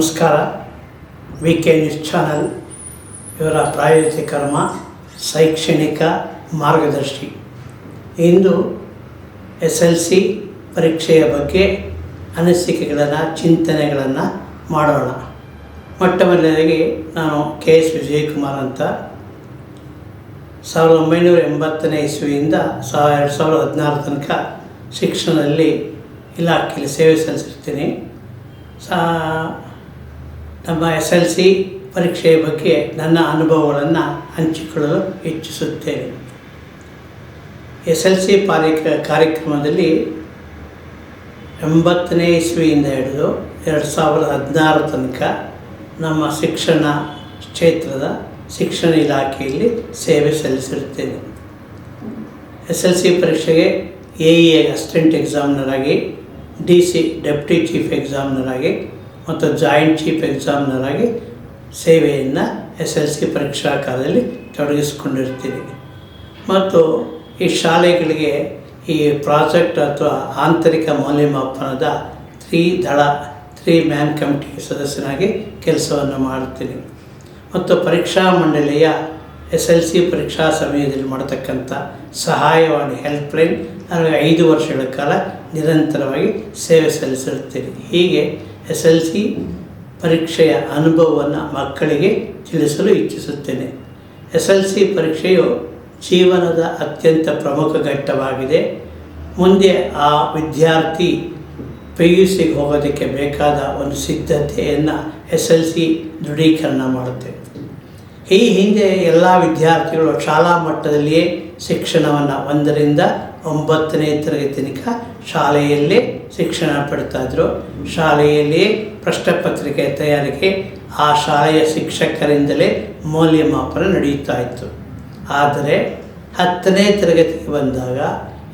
ನಮಸ್ಕಾರ. V K news channel ಇವರ ಪ್ರಾಯೋಜಿತ ಕರ್ಮ, ಶೈಕ್ಷಣಿಕ ಮಾರ್ಗದರ್ಶಿ. ಇಂದು ಎಸ್ ಎಲ್ ಸಿ ಪರೀಕ್ಷೆಯ ಬಗ್ಗೆ ಅನಿಸಿಕೆಗಳನ್ನು, ಚಿಂತನೆಗಳನ್ನು ಮಾಡೋಣ. ಮೊಟ್ಟ ಮೊದಲನೇದಾಗಿ ನಾನು ಕೆ ಎಸ್ ವಿಜಯಕುಮಾರ್ ಅಂತ. ಸಾವಿರದ ಒಂಬೈನೂರ ಎಂಬತ್ತನೇ ಇಸ್ವಿಯಿಂದ ಎರಡು ಸಾವಿರದ ಹದಿನಾರು ತನಕ ಶಿಕ್ಷಣದಲ್ಲಿ ಇಲಾಖೆಯಲ್ಲಿ ಸೇವೆ ಸಲ್ಲಿಸಿರ್ತೀನಿ ಸಾ ನಮ್ಮ ಎಸ್ ಎಲ್ ಸಿ ಪರೀಕ್ಷೆಯ ಬಗ್ಗೆ ನನ್ನ ಅನುಭವಗಳನ್ನು ಹಂಚಿಕೊಳ್ಳಲು ಇಚ್ಛಿಸುತ್ತೇನೆ. ಎಸ್ ಎಲ್ ಸಿ ಪಾರಿಕ, ಕಾರ್ಯಕ್ರಮದಲ್ಲಿ ಎಂಬತ್ತನೇ ಇಸ್ವಿಯಿಂದ ಹಿಡಿದು ಎರಡು ಸಾವಿರದ ಹದಿನಾರು ತನಕ ನಮ್ಮ ಶಿಕ್ಷಣ ಕ್ಷೇತ್ರದ ಶಿಕ್ಷಣ ಇಲಾಖೆಯಲ್ಲಿ ಸೇವೆ ಸಲ್ಲಿಸಿರುತ್ತೇನೆ. ಎಸ್ ಎಲ್ ಸಿ ಪರೀಕ್ಷೆಗೆ ಎ ಇ ಅಸಿಸ್ಟೆಂಟ್ ಎಕ್ಸಾಮ್ನರಾಗಿ ಡಿ ಸಿ ಡೆಪ್ಟಿ ಚೀಫ್ ಎಕ್ಸಾಮ್ನರಾಗಿ ಮತ್ತು ಜಾಯಿಂಟ್ ಚೀಫ್ ಎಕ್ಸಾಮ್ನರಾಗಿ ಸೇವೆಯನ್ನು ಎಸ್ ಎಲ್ ಸಿ ಪರೀಕ್ಷಾ ಕಾಲದಲ್ಲಿ ತೊಡಗಿಸಿಕೊಂಡಿರ್ತೀನಿ ಮತ್ತು ಈ ಶಾಲೆಗಳಿಗೆ ಈ ಪ್ರಾಜೆಕ್ಟ್ ಅಥವಾ ಆಂತರಿಕ ಮೌಲ್ಯಮಾಪನದ ತ್ರೀ ದಳ, ತ್ರೀ ಮ್ಯಾನ್ ಕಮಿಟಿ ಸದಸ್ಯನಾಗಿ ಕೆಲಸವನ್ನು ಮಾಡುತ್ತೀನಿ ಮತ್ತು ಪರೀಕ್ಷಾ ಮಂಡಳಿಯ ಎಸ್ ಎಲ್ ಸಿ ಪರೀಕ್ಷಾ ಸಮಯದಲ್ಲಿ ಮಾಡತಕ್ಕಂಥ ಸಹಾಯವಾಣಿ ಹೆಲ್ಪ್ಲೈನ್ ನನಗೆ ಐದು ವರ್ಷಗಳ ಕಾಲ ನಿರಂತರವಾಗಿ ಸೇವೆ ಸಲ್ಲಿಸಿರುತ್ತೇನೆ ಹೀಗೆ ಎಸ್ ಎಲ್ ಸಿ ಪರೀಕ್ಷೆಯ ಅನುಭವವನ್ನು ಮಕ್ಕಳಿಗೆ ತಿಳಿಸಲು ಇಚ್ಛಿಸುತ್ತೇನೆ. ಎಸ್ ಎಲ್ ಸಿ ಪರೀಕ್ಷೆಯು ಜೀವನದ ಅತ್ಯಂತ ಪ್ರಮುಖ ಘಟ್ಟವಾಗಿದೆ. ಮುಂದೆ ಆ ವಿದ್ಯಾರ್ಥಿ ಪಿ ಯು ಸಿಗೆ ಹೋಗೋದಕ್ಕೆ ಬೇಕಾದ ಒಂದು ಸಿದ್ಧತೆಯನ್ನು ಎಸ್ ಎಲ್ ಸಿ ದೃಢೀಕರಣ ಮಾಡುತ್ತೆ. ಈ ಹಿಂದೆ ಎಲ್ಲ ವಿದ್ಯಾರ್ಥಿಗಳು ಶಾಲಾ ಮಟ್ಟದಲ್ಲಿಯೇ ಶಿಕ್ಷಣವನ್ನು ಒಂದರಿಂದ ಒಂಬತ್ತನೇ ತರಗತಿ ತನಕ ಶಾಲೆಯಲ್ಲೇ ಶಿಕ್ಷಣ ಪಡ್ತಾಯಿದ್ರು ಶಾಲೆಯಲ್ಲಿ ಪ್ರಶ್ನೆಪತ್ರಿಕೆ ತಯಾರಿಕೆ ಆ ಶಾಲೆಯ ಶಿಕ್ಷಕರಿಂದಲೇ ಮೌಲ್ಯಮಾಪನ ನಡೆಯುತ್ತಾ ಇತ್ತು. ಆದರೆ ಹತ್ತನೇ ತರಗತಿಗೆ ಬಂದಾಗ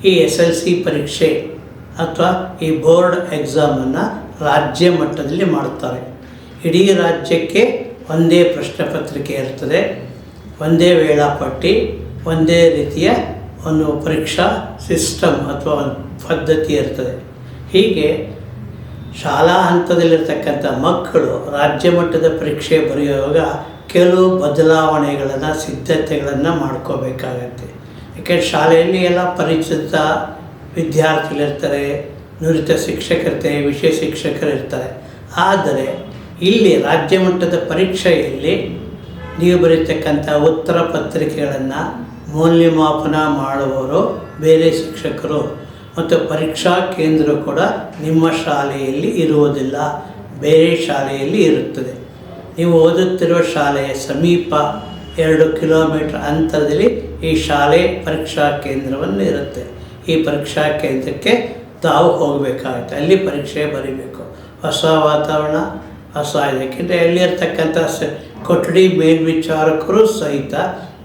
ಈ ಎಸ್ ಎಲ್ ಸಿ ಪರೀಕ್ಷೆ ಅಥವಾ ಈ ಬೋರ್ಡ್ ಎಕ್ಸಾಮನ್ನು ರಾಜ್ಯ ಮಟ್ಟದಲ್ಲಿ ಮಾಡುತ್ತಾರೆ. ಇಡೀ ರಾಜ್ಯಕ್ಕೆ ಒಂದೇ ಪ್ರಶ್ನೆ ಪತ್ರಿಕೆ ಇರ್ತದೆ. ಒಂದೇ ವೇಳಾಪಟ್ಟಿ, ಒಂದೇ ರೀತಿಯ ಒಂದು ಪರೀಕ್ಷಾ ಸಿಸ್ಟಮ್ ಅಥವಾ ಪದ್ಧತಿ ಇರ್ತದೆ. ಹೀಗೆ ಶಾಲಾ ಹಂತದಲ್ಲಿರ್ತಕ್ಕಂಥ ಮಕ್ಕಳು ರಾಜ್ಯ ಮಟ್ಟದ ಪರೀಕ್ಷೆ ಬರೆಯುವಾಗ ಕೆಲವು ಬದಲಾವಣೆಗಳನ್ನು, ಸಿದ್ಧತೆಗಳನ್ನು ಮಾಡ್ಕೋಬೇಕಾಗತ್ತೆ. ಯಾಕೆಂದರೆ ಶಾಲೆಯಲ್ಲಿ ಎಲ್ಲ ಪರಿಚಿತ ವಿದ್ಯಾರ್ಥಿಗಳಿರ್ತಾರೆ, ನುರಿತ ಶಿಕ್ಷಕರಿರ್ತಾರೆ ವಿಷಯ ಶಿಕ್ಷಕರು ಇರ್ತಾರೆ ಆದರೆ ಇಲ್ಲಿ ರಾಜ್ಯ ಮಟ್ಟದ ಪರೀಕ್ಷೆಯಲ್ಲಿ ನೀವು ಬರೀತಕ್ಕಂಥ ಉತ್ತರ ಪತ್ರಿಕೆಗಳನ್ನು ಮೌಲ್ಯಮಾಪನ ಮಾಡುವವರು ಬೇರೆ ಶಿಕ್ಷಕರು ಮತ್ತು ಪರೀಕ್ಷಾ ಕೇಂದ್ರ ಕೂಡ ನಿಮ್ಮ ಶಾಲೆಯಲ್ಲಿ ಇರುವುದಿಲ್ಲ. ಬೇರೆ ಶಾಲೆಯಲ್ಲಿ ಇರುತ್ತದೆ. ನೀವು ಓದುತ್ತಿರುವ ಶಾಲೆಯ ಸಮೀಪ ಎರಡು ಕಿಲೋಮೀಟರ್ ಅಂತರದಲ್ಲಿ ಈ ಶಾಲೆ ಪರೀಕ್ಷಾ ಕೇಂದ್ರವನ್ನು ಇರುತ್ತೆ. ಈ ಪರೀಕ್ಷಾ ಕೇಂದ್ರಕ್ಕೆ ತಾವು ಹೋಗಬೇಕಾಗುತ್ತೆ. ಅಲ್ಲಿ ಪರೀಕ್ಷೆ ಬರೀಬೇಕು. ಹೊಸ ವಾತಾವರಣ, ಹೊಸ ಇದಕ್ಕಿಂತ ಎಲ್ಲಿರ್ತಕ್ಕಂಥ ಸ, ಕೊಠಡಿ ಮೇಲ್ವಿಚಾರಕರು ಸಹಿತ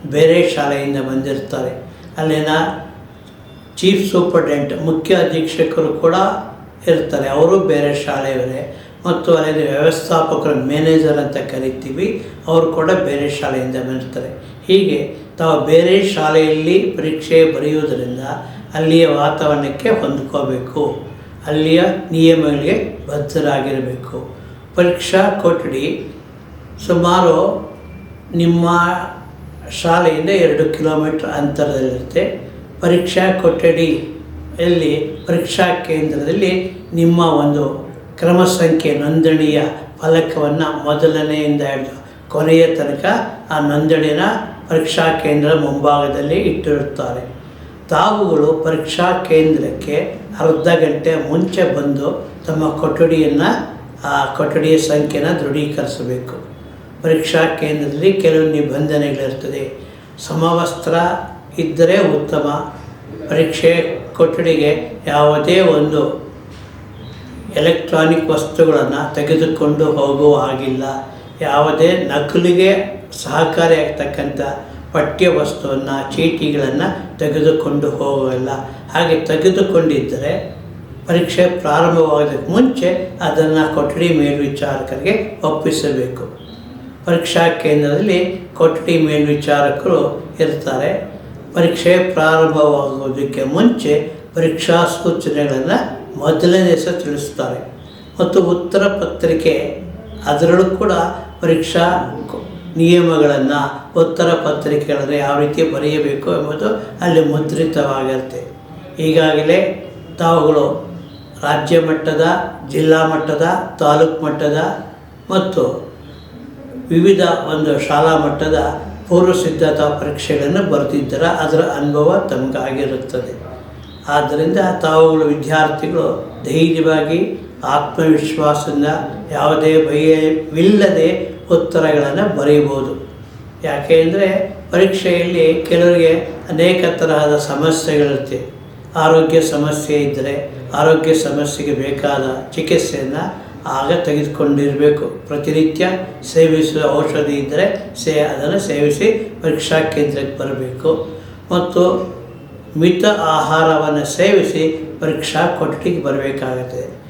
ಬೇರೆ ಶಾಲೆಯಿಂದ ಬಂದಿರ್ತಾರೆ. ಅಲ್ಲಿನ ಚೀಫ್ ಸೂಪರ್ಡೆಂಟ್ ಮುಖ್ಯ ಅಧೀಕ್ಷಕರು ಕೂಡ ಇರ್ತಾರೆ. ಅವರು ಬೇರೆ ಶಾಲೆಯವರೇ. ಮತ್ತು ಅಲ್ಲಿ ವ್ಯವಸ್ಥಾಪಕರು ಮ್ಯಾನೇಜರ್ ಅಂತ ಕರಿತೀವಿ. ಅವರು ಕೂಡ ಬೇರೆ ಶಾಲೆಯಿಂದ ಬಂದಿರ್ತಾರೆ. ಹೀಗೆ ತಾವು ಬೇರೆ ಶಾಲೆಯಲ್ಲಿ ಪರೀಕ್ಷೆ ಬರೆಯುವುದರಿಂದ ಅಲ್ಲಿಯ ವಾತಾವರಣಕ್ಕೆ ಹೊಂದ್ಕೋಬೇಕು. ಅಲ್ಲಿಯ ನಿಯಮಗಳಿಗೆ ಬದ್ಧರಾಗಿರಬೇಕು. ಪರೀಕ್ಷಾ ಕೊಠಡಿ ಸುಮಾರು ನಿಮ್ಮ ಶಾಲೆಯಿಂದ ಎರಡು ಕಿಲೋಮೀಟ್ರ್ ಅಂತರದಲ್ಲಿರುತ್ತೆ. ಪರೀಕ್ಷಾ ಕೊಠಡಿ ಅಲ್ಲಿ ಪರೀಕ್ಷಾ ಕೇಂದ್ರದಲ್ಲಿ ನಿಮ್ಮ ಒಂದು ಕ್ರಮ ಸಂಖ್ಯೆ ನೋಂದಣಿಯ ಫಲಕವನ್ನು ಮೊದಲನೆಯಿಂದ ಹಿಡಿದು ಕೊನೆಯ ತನಕ ಆ ನೋಂದಣಿನ ಪರೀಕ್ಷಾ ಕೇಂದ್ರ ಮುಂಭಾಗದಲ್ಲಿ ಇಟ್ಟಿರುತ್ತಾರೆ. ತಾವುಗಳು ಪರೀಕ್ಷಾ ಕೇಂದ್ರಕ್ಕೆ ಅರ್ಧ ಗಂಟೆ ಮುಂಚೆ ಬಂದು ತಮ್ಮ ಕೊಠಡಿಯನ್ನು, ಆ ಕೊಠಡಿಯ ಸಂಖ್ಯೆನ ದೃಢೀಕರಿಸಬೇಕು. ಪರೀಕ್ಷಾ ಕೇಂದ್ರದಲ್ಲಿ ಕೆಲವು ನಿಬಂಧನೆಗಳಿರ್ತದೆ. ಸಮವಸ್ತ್ರ ಇದ್ದರೆ ಉತ್ತಮ. ಪರೀಕ್ಷೆ ಕೊಠಡಿಗೆ ಯಾವುದೇ ಒಂದು ಎಲೆಕ್ಟ್ರಾನಿಕ್ ವಸ್ತುಗಳನ್ನು ತೆಗೆದುಕೊಂಡು ಹೋಗುವ ಹಾಗಿಲ್ಲ. ಯಾವುದೇ ನಕಲಿಗೆ ಸಹಕಾರಿಯಾಗ್ತಕ್ಕಂಥ ಪಠ್ಯ ವಸ್ತುವನ್ನು, ಚೀಟಿಗಳನ್ನು ತೆಗೆದುಕೊಂಡು ಹೋಗುವಲ್ಲ ಹಾಗೆ ತೆಗೆದುಕೊಂಡಿದ್ದರೆ ಪರೀಕ್ಷೆ ಪ್ರಾರಂಭವಾಗೋದಕ್ಕೆ ಮುಂಚೆ ಅದನ್ನು ಕೊಠಡಿ ಮೇಲ್ವಿಚಾರಕರಿಗೆ ಒಪ್ಪಿಸಬೇಕು. ಪರೀಕ್ಷಾ ಕೇಂದ್ರದಲ್ಲಿ ಕೊಠಡಿ ಮೇಲ್ವಿಚಾರಕರು ಇರ್ತಾರೆ. ಪರೀಕ್ಷೆ ಪ್ರಾರಂಭವಾಗುವುದಕ್ಕೆ ಮುಂಚೆ ಪರೀಕ್ಷಾ ಸೂಚನೆಗಳನ್ನು ಮೊದಲನೇ ದಿವಸ ತಿಳಿಸ್ತಾರೆ. ಮತ್ತು ಉತ್ತರ ಪತ್ರಿಕೆ ಅದರಲ್ಲೂ ಕೂಡ ಪರೀಕ್ಷಾ ನಿಯಮಗಳನ್ನು ಉತ್ತರ ಪತ್ರಿಕೆಗಳನ್ನು ಯಾವ ರೀತಿ ಬರೆಯಬೇಕು ಎಂಬುದು ಅಲ್ಲಿ ಮುದ್ರಿತವಾಗಿರುತ್ತೆ. ಈಗಾಗಲೇ ತಾವುಗಳು ರಾಜ್ಯ ಮಟ್ಟದ, ಜಿಲ್ಲಾ ಮಟ್ಟದ, ತಾಲೂಕು ಮಟ್ಟದ ಮತ್ತು ವಿವಿಧ ಒಂದು ಶಾಲಾ ಮಟ್ಟದ ಪೂರ್ವ ಸಿದ್ಧತಾ ಪರೀಕ್ಷೆಗಳನ್ನು ಬರೆದಿದ್ದರೆ, ಅದರ ಅನುಭವ ತಮಗಾಗಿರುತ್ತದೆ ಆದ್ದರಿಂದ ತಾವುಗಳು ವಿದ್ಯಾರ್ಥಿಗಳು ಧೈರ್ಯವಾಗಿ ಆತ್ಮವಿಶ್ವಾಸದಿಂದ ಯಾವುದೇ ಭಯವಿಲ್ಲದೆ ಉತ್ತರಗಳನ್ನು ಬರೆಯಬಹುದು ಯಾಕೆಂದರೆ ಪರೀಕ್ಷೆಯಲ್ಲಿ ಕೆಲವರಿಗೆ ಅನೇಕ ತರಹದ ಸಮಸ್ಯೆಗಳಿರುತ್ತೆ. ಆರೋಗ್ಯ ಸಮಸ್ಯೆ ಇದ್ದರೆ ಆರೋಗ್ಯ ಸಮಸ್ಯೆಗೆ ಬೇಕಾದ ಚಿಕಿತ್ಸೆಯನ್ನು ಆಗ ತೆಗೆದುಕೊಂಡಿರಬೇಕು. ಪ್ರತಿನಿತ್ಯ ಸೇವಿಸುವ ಔಷಧಿ ಇದ್ದರೆ ಸೇ, ಅದನ್ನು ಸೇವಿಸಿ ಪರೀಕ್ಷಾ ಕೇಂದ್ರಕ್ಕೆ ಬರಬೇಕು. ಮತ್ತು ಮಿತ ಆಹಾರವನ್ನು ಸೇವಿಸಿ ಪರೀಕ್ಷಾ ಕೊಠಡಿಗೆ ಬರಬೇಕಾಗುತ್ತದೆ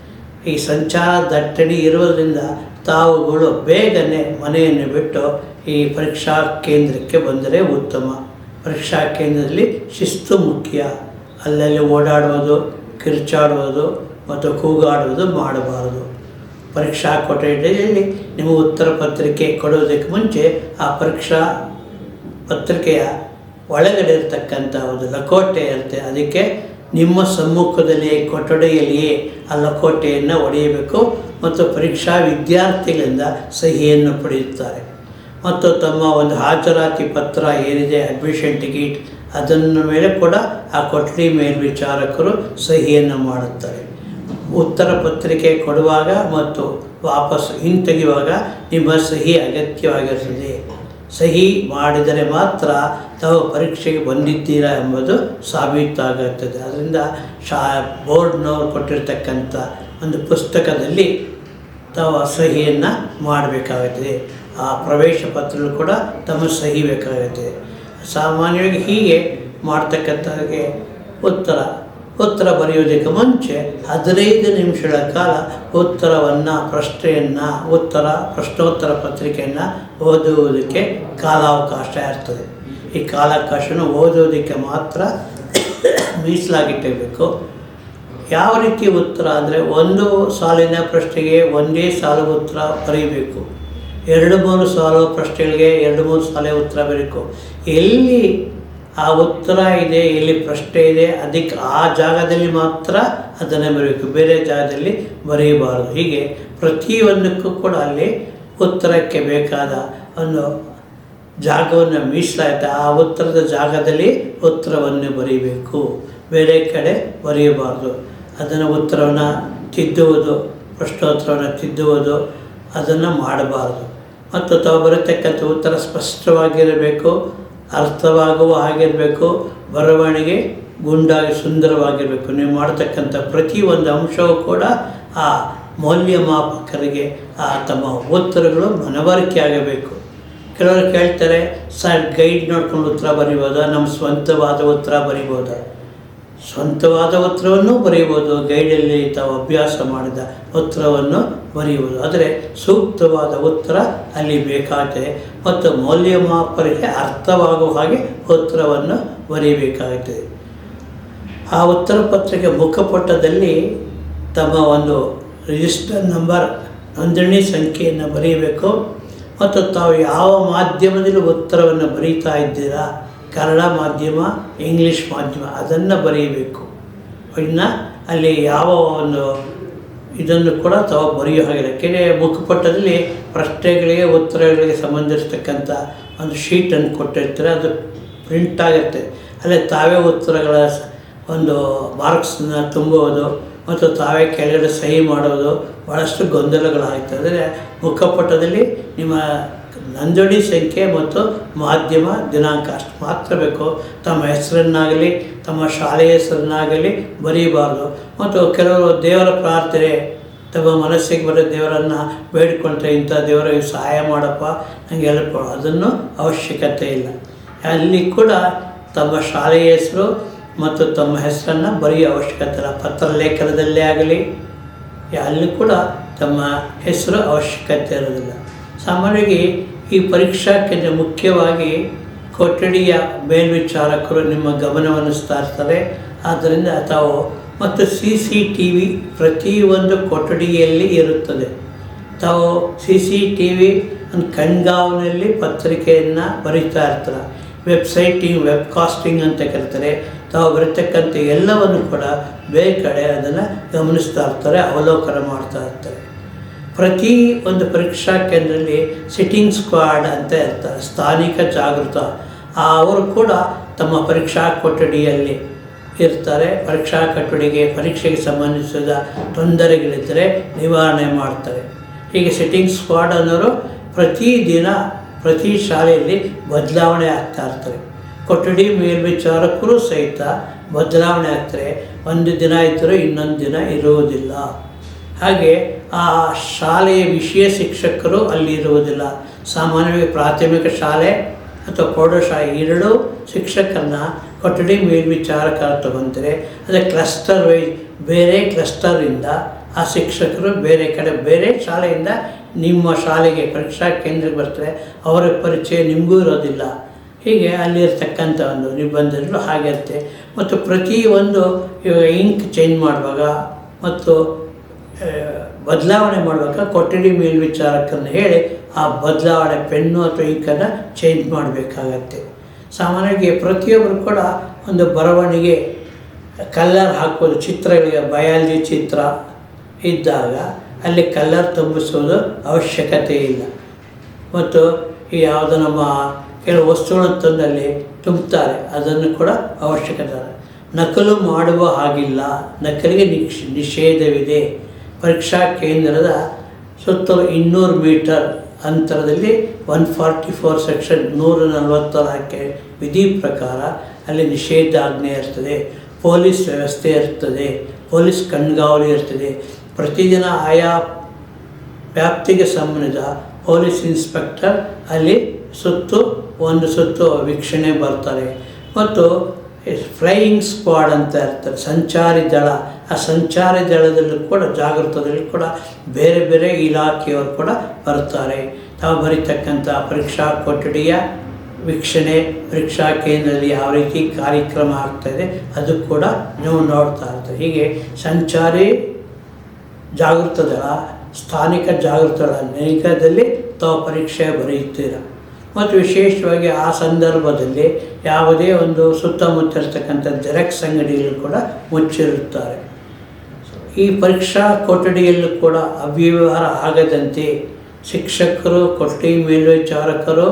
ಈ ಸಂಚಾರ ದಟ್ಟಣೆ ಇರುವುದರಿಂದ ತಾವುಗಳು ಬೇಗನೆ ಮನೆಯನ್ನು ಬಿಟ್ಟು ಈ ಪರೀಕ್ಷಾ ಕೇಂದ್ರಕ್ಕೆ ಬಂದರೆ ಉತ್ತಮ. ಪರೀಕ್ಷಾ ಕೇಂದ್ರದಲ್ಲಿ ಶಿಸ್ತು ಮುಖ್ಯ. ಅಲ್ಲಲ್ಲಿ ಓಡಾಡುವುದು, ಕಿರ್ಚಾಡುವುದು ಮತ್ತು ಕೂಗಾಡುವುದು ಮಾಡಬಾರದು. ಪರೀಕ್ಷಾ ಕೊಠಡಿಯಲ್ಲಿ ನಿಮ್ಮ ಉತ್ತರ ಪತ್ರಿಕೆ ಕೊಡೋದಕ್ಕೆ ಮುಂಚೆ ಆ ಪರೀಕ್ಷಾ ಪತ್ರಿಕೆಯ ಒಳಗಡೆ ಇರತಕ್ಕಂಥ ಒಂದು ಲಕೋಟೆ ಇರುತ್ತೆ. ಅದಕ್ಕೆ ನಿಮ್ಮ ಸಮ್ಮುಖದಲ್ಲಿ ಕೊಠಡಿಯಲ್ಲಿಯೇ ಆ ಲಕೋಟೆಯನ್ನು ಒಡೆಯಬೇಕು ಮತ್ತು ಪರೀಕ್ಷಾ ವಿದ್ಯಾರ್ಥಿಗಳಿಂದ ಸಹಿಯನ್ನು ಪಡೆಯುತ್ತಾರೆ. ಮತ್ತು ತಮ್ಮ ಒಂದು ಹಾಜರಾತಿ ಪತ್ರ ಏನಿದೆ ಅಡ್ಮಿಷನ್ ಟಿಕೆಟ್ ಅದನ್ನ ಮೇಲೆ ಕೂಡ ಆ ಕೊಠಡಿ ಮೇಲ್ವಿಚಾರಕರು ಸಹಿಯನ್ನು ಮಾಡುತ್ತಾರೆ. ಉತ್ತರ ಪತ್ರಿಕೆ ಕೊಡುವಾಗ ಮತ್ತು ವಾಪಸ್ ಹಿಂತೆಗೆಯುವಾಗ ನಿಮ್ಮ ಸಹಿ ಅಗತ್ಯವಾಗಿರುತ್ತದೆ. ಸಹಿ ಮಾಡಿದರೆ ಮಾತ್ರ ತಾವು ಪರೀಕ್ಷೆಗೆ ಬಂದಿದ್ದೀರಾ ಎಂಬುದು ಸಾಬೀತಾಗುತ್ತದೆ. ಅದರಿಂದ ಶಾ ಬೋರ್ಡ್ನವರು ಕೊಟ್ಟಿರ್ತಕ್ಕಂಥ ಒಂದು ಪುಸ್ತಕದಲ್ಲಿ ತಾವು ಸಹಿಯನ್ನು ಮಾಡಬೇಕಾಗುತ್ತದೆ. ಆ ಪ್ರವೇಶ ಪತ್ರಗಳು ಕೂಡ ತಮ್ಮ ಸಹಿ ಬೇಕಾಗುತ್ತದೆ. ಸಾಮಾನ್ಯವಾಗಿ ಹೀಗೆ ಮಾಡ್ತಕ್ಕಂಥ ಉತ್ತರ ಉತ್ತರ ಬರೆಯೋದಕ್ಕೆ ಮುಂಚೆ ಹದಿನೈದು ನಿಮಿಷಗಳ ಕಾಲ ಉತ್ತರವನ್ನು, ಪ್ರಶ್ನೆಯನ್ನು, ಉತ್ತರ, ಪ್ರಶ್ನೋತ್ತರ ಪತ್ರಿಕೆಯನ್ನು ಓದುವುದಕ್ಕೆ ಕಾಲಾವಕಾಶ ಇರ್ತದೆ. ಈ ಕಾಲಾವಕಾಶನ ಓದೋದಕ್ಕೆ ಮಾತ್ರ ಮೀಸಲಾಗಿಟ್ಟಿರಬೇಕು. ಯಾವ ರೀತಿ ಉತ್ತರ ಅಂದರೆ ಒಂದು ಸಾಲಿನ ಪ್ರಶ್ನೆಗೆ ಒಂದೇ ಸಾಲು ಉತ್ತರ ಬರೀಬೇಕು. ಎರಡು, ಮೂರು ಸಾಲು ಪ್ರಶ್ನೆಗಳಿಗೆ ಎರಡು, ಮೂರು ಸಾಲೇ ಉತ್ತರ ಬರೀಬೇಕು. ಎಲ್ಲಿ ಆ ಉತ್ತರ ಇದೆ, ಇಲ್ಲಿ ಪ್ರಶ್ನೆ ಇದೆ ಅದಕ್ಕೆ ಆ ಜಾಗದಲ್ಲಿ ಮಾತ್ರ ಅದನ್ನು ಬರೀಬೇಕು ಬೇರೆ ಜಾಗದಲ್ಲಿ ಬರೆಯಬಾರದು. ಹೀಗೆ ಪ್ರತಿಯೊಂದಕ್ಕೂ ಕೂಡ ಅಲ್ಲಿ ಉತ್ತರಕ್ಕೆ ಬೇಕಾದ ಒಂದು ಜಾಗವನ್ನು ಮೀಸಲಾಯಿತು ಆ ಉತ್ತರದ ಜಾಗದಲ್ಲಿ ಉತ್ತರವನ್ನು ಬರೀಬೇಕು. ಬೇರೆ ಕಡೆ ಬರೆಯಬಾರ್ದು. ಅದನ್ನು ಉತ್ತರವನ್ನು ತಿದ್ದುವುದು, ಪ್ರಶ್ನೋತ್ತರವನ್ನು ತಿದ್ದುವುದು, ಅದನ್ನು ಮಾಡಬಾರ್ದು. ಮತ್ತು ತಾವು ಬರತಕ್ಕಂಥ ಉತ್ತರ ಸ್ಪಷ್ಟವಾಗಿರಬೇಕು. ಅರ್ಥವಾಗುವ ಆಗಿರಬೇಕು ಬರವಣಿಗೆ ಗುಂಡಾಗಿ ಸುಂದರವಾಗಿರಬೇಕು. ನೀವು ಮಾಡತಕ್ಕಂಥ ಪ್ರತಿಯೊಂದು ಅಂಶವೂ ಕೂಡ ಆ ಮೌಲ್ಯಮಾಪಕರಿಗೆ, ಆ ತಮ್ಮ ಉತ್ತರಗಳು ಮನವರಿಕೆ ಆಗಬೇಕು ಕೆಲವರು ಕೇಳ್ತಾರೆ, ಸರ್, ಗೈಡ್ ನೋಡ್ಕೊಂಡು ಉತ್ತರ ಬರಿಬೋದಾ? ನಮ್ಮ ಸ್ವಂತವಾದ ಉತ್ತರ ಬರಿಬೋದಾ? ಸ್ವಂತವಾದ ಉತ್ತರವನ್ನು ಬರೆಯಬಹುದು ಗೈಡಲ್ಲಿ ತಾವು ಅಭ್ಯಾಸ ಮಾಡಿದ ಉತ್ತರವನ್ನು ಬರೆಯುವುದು ಆದರೆ ಸೂಕ್ತವಾದ ಉತ್ತರ ಅಲ್ಲಿ ಬೇಕಾಗುತ್ತೆ ಮತ್ತು ಮೌಲ್ಯಮಾಪನಕ್ಕೆ ಅರ್ಥವಾಗುವ ಹಾಗೆ ಉತ್ತರವನ್ನು ಬರೆಯಬೇಕಾಗುತ್ತದೆ ಆ ಉತ್ತರ ಪತ್ರಿಕೆ ಮುಖಪುಟದಲ್ಲಿ ತಮ್ಮ ಒಂದು ರಿಜಿಸ್ಟರ್ ನಂಬರ್ ನೋಂದಣಿ ಸಂಖ್ಯೆಯನ್ನು ಬರೆಯಬೇಕು ಮತ್ತು ತಾವು ಯಾವ ಮಾಧ್ಯಮದಲ್ಲಿ ಉತ್ತರವನ್ನು ಬರೀತಾ ಇದ್ದೀರಾ? ಕನ್ನಡ ಮಾಧ್ಯಮ, ಇಂಗ್ಲೀಷ್ ಮಾಧ್ಯಮ, ಅದನ್ನು ಬರೆಯಬೇಕು ಇನ್ನು ಅಲ್ಲಿ ಯಾವ ಒಂದು ಇದನ್ನು ಕೂಡ ತಾವು ಬರೆಯೋ ಹಾಗಿಲ್ಲ. ಕೆರೆ ಮುಖಪಟ್ಟದಲ್ಲಿ ಪ್ರಶ್ನೆಗಳಿಗೆ ಉತ್ತರಗಳಿಗೆ ಸಂಬಂಧಿಸ್ತಕ್ಕಂಥ ಒಂದು ಶೀಟನ್ನು ಕೊಟ್ಟಿರ್ತಾರೆ. ಅದು ಪ್ರಿಂಟ್ ಆಗುತ್ತೆ ಅಲ್ಲೇ ತಾವೇ ಉತ್ತರಗಳ ಒಂದು ಮಾರ್ಕ್ಸನ್ನ ತುಂಬುವುದು ಮತ್ತು ತಾವೇ ಕೆಳಗಡೆ ಸಹಿ ಮಾಡೋದು ಭಾಳಷ್ಟು ಗೊಂದಲಗಳಾಗ್ತದೆ. ಅಂದರೆ ಮುಖಪುಟದಲ್ಲಿ ನಿಮ್ಮ ನೋಂದಣಿ ಸಂಖ್ಯೆ ಮತ್ತು ಮಾಧ್ಯಮ ದಿನಾಂಕ ಅಷ್ಟು ಮಾತ್ರ ಬೇಕು. ತಮ್ಮ ಹೆಸರನ್ನಾಗಲಿ, ತಮ್ಮ ಶಾಲೆಯ ಹೆಸರನ್ನಾಗಲಿ ಬರೀಬಾರ್ದು. ಮತ್ತು ಕೆಲವರು ದೇವರ ಪ್ರಾರ್ಥನೆ ತಮ್ಮ ಮನಸ್ಸಿಗೆ ಬರೋ ದೇವರನ್ನು ಬೇಡಿಕೊಂಡ್ರೆ ಇಂಥ ದೇವರಿಗೆ ಸಹಾಯ ಮಾಡಪ್ಪ ನನಗೆ ಹೆಲ್ಪ್ ಅದನ್ನು ಅವಶ್ಯಕತೆ ಇಲ್ಲ. ಅಲ್ಲಿ ಕೂಡ ತಮ್ಮ ಶಾಲೆಯ ಹೆಸರು ಮತ್ತು ತಮ್ಮ ಹೆಸರನ್ನು ಬರೆಯೋ ಅವಶ್ಯಕತೆ ಇಲ್ಲ. ಪತ್ರಲೇಖನದಲ್ಲೇ ಆಗಲಿ, ಅಲ್ಲಿ ಕೂಡ ತಮ್ಮ ಹೆಸರು ಅವಶ್ಯಕತೆ ಇರೋದಿಲ್ಲ. ಸಾಮಾನ್ಯವಾಗಿ ಈ ಪರೀಕ್ಷಾ ಕೇಂದ್ರ ಮುಖ್ಯವಾಗಿ ಕೊಠಡಿಯ ಮೇಲ್ವಿಚಾರಕರು ನಿಮ್ಮ ಗಮನವನ್ನು ಇರ್ತಾರೆ ಆದ್ದರಿಂದ ತಾವು ಮತ್ತು ಸಿ ಸಿ ಟಿ ವಿ ಪ್ರತಿಯೊಂದು ಕೊಠಡಿಯಲ್ಲಿ ಇರುತ್ತದೆ. ತಾವು ಸಿ ಸಿ ಟಿ ವಿ ಒಂದು ಕಣ್ಗಾವಲಲ್ಲಿ ಪತ್ರಿಕೆಯನ್ನು ಬರೀತಾ ಇರ್ತಾರೆ. ವೆಬ್ಸೈಟಿಂಗ್ ವೆಬ್ ಕಾಸ್ಟಿಂಗ್ ಅಂತ ಕರೀತಾರೆ. ತಾವು ಬರೀತಕ್ಕಂಥ ಎಲ್ಲವನ್ನು ಕೂಡ ಬೇರೆ ಕಡೆ ಅದನ್ನು ಗಮನಿಸ್ತಾ ಇರ್ತಾರೆ, ಅವಲೋಕನ ಮಾಡ್ತಾ ಇರ್ತಾರೆ. ಪ್ರತಿ ಒಂದು ಪರೀಕ್ಷಾ ಕೇಂದ್ರದಲ್ಲಿ ಸಿಟ್ಟಿಂಗ್ ಸ್ಕ್ವಾಡ್ ಅಂತ ಇರ್ತಾರೆ, ಸ್ಥಾನಿಕ ಜಾಗೃತ. ಅವರು ಕೂಡ ತಮ್ಮ ಪರೀಕ್ಷಾ ಕೊಠಡಿಯಲ್ಲಿ ಇರ್ತಾರೆ, ಪರೀಕ್ಷಾ ಕಟ್ಟಡಿಗೆ ಪರೀಕ್ಷೆಗೆ ಸಂಬಂಧಿಸಿದ ತೊಂದರೆಗಳಿದ್ದರೆ ನಿವಾರಣೆ ಮಾಡ್ತಾರೆ. ಹೀಗೆ ಸಿಟ್ಟಿಂಗ್ ಸ್ಕ್ವಾಡ್ ಅನ್ನೋರು ಪ್ರತಿದಿನ ಪ್ರತಿ ಶಾಲೆಯಲ್ಲಿ ಬದಲಾವಣೆ ಆಗ್ತಾ ಇರ್ತಾರೆ. ಕೊಠಡಿ ಮೇಲ್ವಿಚಾರಕರು ಸಹಿತ ಬದಲಾವಣೆ ಆಗ್ತಾರೆ. ಒಂದು ದಿನ ಇದ್ದರೂ ಇನ್ನೊಂದು ದಿನ ಇರುವುದಿಲ್ಲ. ಹಾಗೆ ಆ ಶಾಲೆಯ ವಿಷಯ ಶಿಕ್ಷಕರು ಅಲ್ಲಿ ಇರುವುದಿಲ್ಲ. ಸಾಮಾನ್ಯವಾಗಿ ಪ್ರಾಥಮಿಕ ಶಾಲೆ ಅಥವಾ ಪ್ರೌಢಶಾಲೆ ಎರಡೂ ಶಿಕ್ಷಕರನ್ನ ಕೊಠಡಿ ಮೇಲ್ವಿಚಾರಕರು ತಗೊಂತಾರೆ ಅದೇ ಕ್ಲಸ್ಟರ್ ವೈಸ್ ಬೇರೆ ಕ್ಲಸ್ಟರಿಂದ ಆ ಶಿಕ್ಷಕರು ಬೇರೆ ಕಡೆ, ಬೇರೆ ಶಾಲೆಯಿಂದ ನಿಮ್ಮ ಶಾಲೆಗೆ ಪರೀಕ್ಷಾ ಕೇಂದ್ರಕ್ಕೆ ಬರ್ತಾರೆ. ಅವರ ಪರಿಚಯ ನಿಮಗೂ ಇರೋದಿಲ್ಲ. ಹೀಗೆ ಅಲ್ಲಿರ್ತಕ್ಕಂಥ ಒಂದು ನಿಬಂಧನೆಗಳು ಹಾಗಿರುತ್ತೆ ಮತ್ತು ಪ್ರತಿಯೊಂದು ಇವಾಗ ಇಂಕ್ ಚೇಂಜ್ ಮಾಡುವಾಗ ಮತ್ತು ಬದಲಾವಣೆ ಮಾಡುವಾಗ ಕೊಠಡಿ ಮೇಲ್ವಿಚಾರಕನ್ನು ಹೇಳಿ ಆ ಬದಲಾವಣೆ ಪೆನ್ನು ಅಥವಾ ಇಂಕನ್ನು ಚೇಂಜ್ ಮಾಡಬೇಕಾಗತ್ತೆ. ಸಾಮಾನ್ಯವಾಗಿ ಪ್ರತಿಯೊಬ್ಬರು ಕೂಡ ಒಂದು ಬರವಣಿಗೆ ಕಲ್ಲರ್ ಹಾಕೋದು ಚಿತ್ರಗಳಿಗೆ ಬಯಾಲಜಿ ಚಿತ್ರ ಇದ್ದಾಗ ಅಲ್ಲಿ ಕಲ್ಲರ್ ತುಂಬಿಸೋದು ಅವಶ್ಯಕತೆ ಇಲ್ಲ ಮತ್ತು ಈ ಯಾವುದು ನಮ್ಮ ಕೆಲವು ವಸ್ತುಗಳನ್ನು ತಂದಲ್ಲಿ ತುಂಬುತ್ತಾರೆ ಅದನ್ನು ಕೂಡ ಅವಶ್ಯಕತೆ. ನಕಲು ಮಾಡುವ ಹಾಗಿಲ್ಲ, ನಕಲಿಗೆ ನಿಷೇಧವಿದೆ ಪರೀಕ್ಷಾ ಕೇಂದ್ರದ ಸುತ್ತಲೂ ಇನ್ನೂರು ಮೀಟರ್ ಅಂತರದಲ್ಲಿ ಒನ್ ಫಾರ್ಟಿ ಫೋರ್ ಸೆಕ್ಷನ್ ನೂರ ನಲವತ್ನಾಲ್ಕೆ ವಿಧಿ ಪ್ರಕಾರ ಅಲ್ಲಿ ನಿಷೇಧಾಜ್ಞೆ ಇರ್ತದೆ, ಪೊಲೀಸ್ ವ್ಯವಸ್ಥೆ ಇರ್ತದೆ, ಪೊಲೀಸ್ ಕಣ್ಗಾವಲು ಇರ್ತದೆ. ಪ್ರತಿದಿನ ಆಯಾ ವ್ಯಾಪ್ತಿಗೆ ಸಂಬಂಧಿಸಿದ ಪೊಲೀಸ್ ಇನ್ಸ್ಪೆಕ್ಟರ್ ಅಲ್ಲಿ ಸುತ್ತು, ಒಂದು ಸುತ್ತು ವೀಕ್ಷಣೆ ಬರ್ತಾರೆ. ಮತ್ತು ಫ್ಲೈಯಿಂಗ್ ಸ್ಕ್ವಾಡ್ ಅಂತ ಇರ್ತಾರೆ ಸಂಚಾರಿ ದಳ. ಆ ಸಂಚಾರಿ ದಳದಲ್ಲೂ ಕೂಡ, ಜಾಗೃತದಲ್ಲಿ ಕೂಡ ಬೇರೆ ಬೇರೆ ಇಲಾಖೆಯವರು ಕೂಡ ಬರ್ತಾರೆ. ತಾವು ಬರೀತಕ್ಕಂಥ ಪರೀಕ್ಷಾ ಕೊಠಡಿಯ ವೀಕ್ಷಣೆ, ಪರೀಕ್ಷಾ ಕೇಂದ್ರದಲ್ಲಿ ಯಾವ ರೀತಿ ಕಾರ್ಯಕ್ರಮ ಆಗ್ತಾಯಿದೆ ಅದು ಕೂಡ ನೀವು ನೋಡ್ತಾ ಇರ್ತಾರೆ ಹೀಗೆ ಸಂಚಾರಿ ಜಾಗೃತ ದಳ, ಸ್ಥಾನಿಕ ಜಾಗೃತ ದಳ ತಾವು ಪರೀಕ್ಷೆ ಬರೆಯುತ್ತೀರ? ಮತ್ತು ವಿಶೇಷವಾಗಿ ಆ ಸಂದರ್ಭದಲ್ಲಿ ಯಾವುದೇ ಒಂದು ಸುತ್ತಮುತ್ತ ಜೆರಕ್ಸ್ ಜೆರಾಕ್ಸ್ ಅಂಗಡಿಗಳು ಕೂಡ ಮುಚ್ಚಿರುತ್ತಾರೆ. ಈ ಪರೀಕ್ಷಾ ಕೊಠಡಿಯಲ್ಲೂ ಕೂಡ ಅವ್ಯವಹಾರ ಆಗದಂತೆ ಶಿಕ್ಷಕರು, ಕೊಠಡಿ ಮೇಲ್ವಿಚಾರಕರು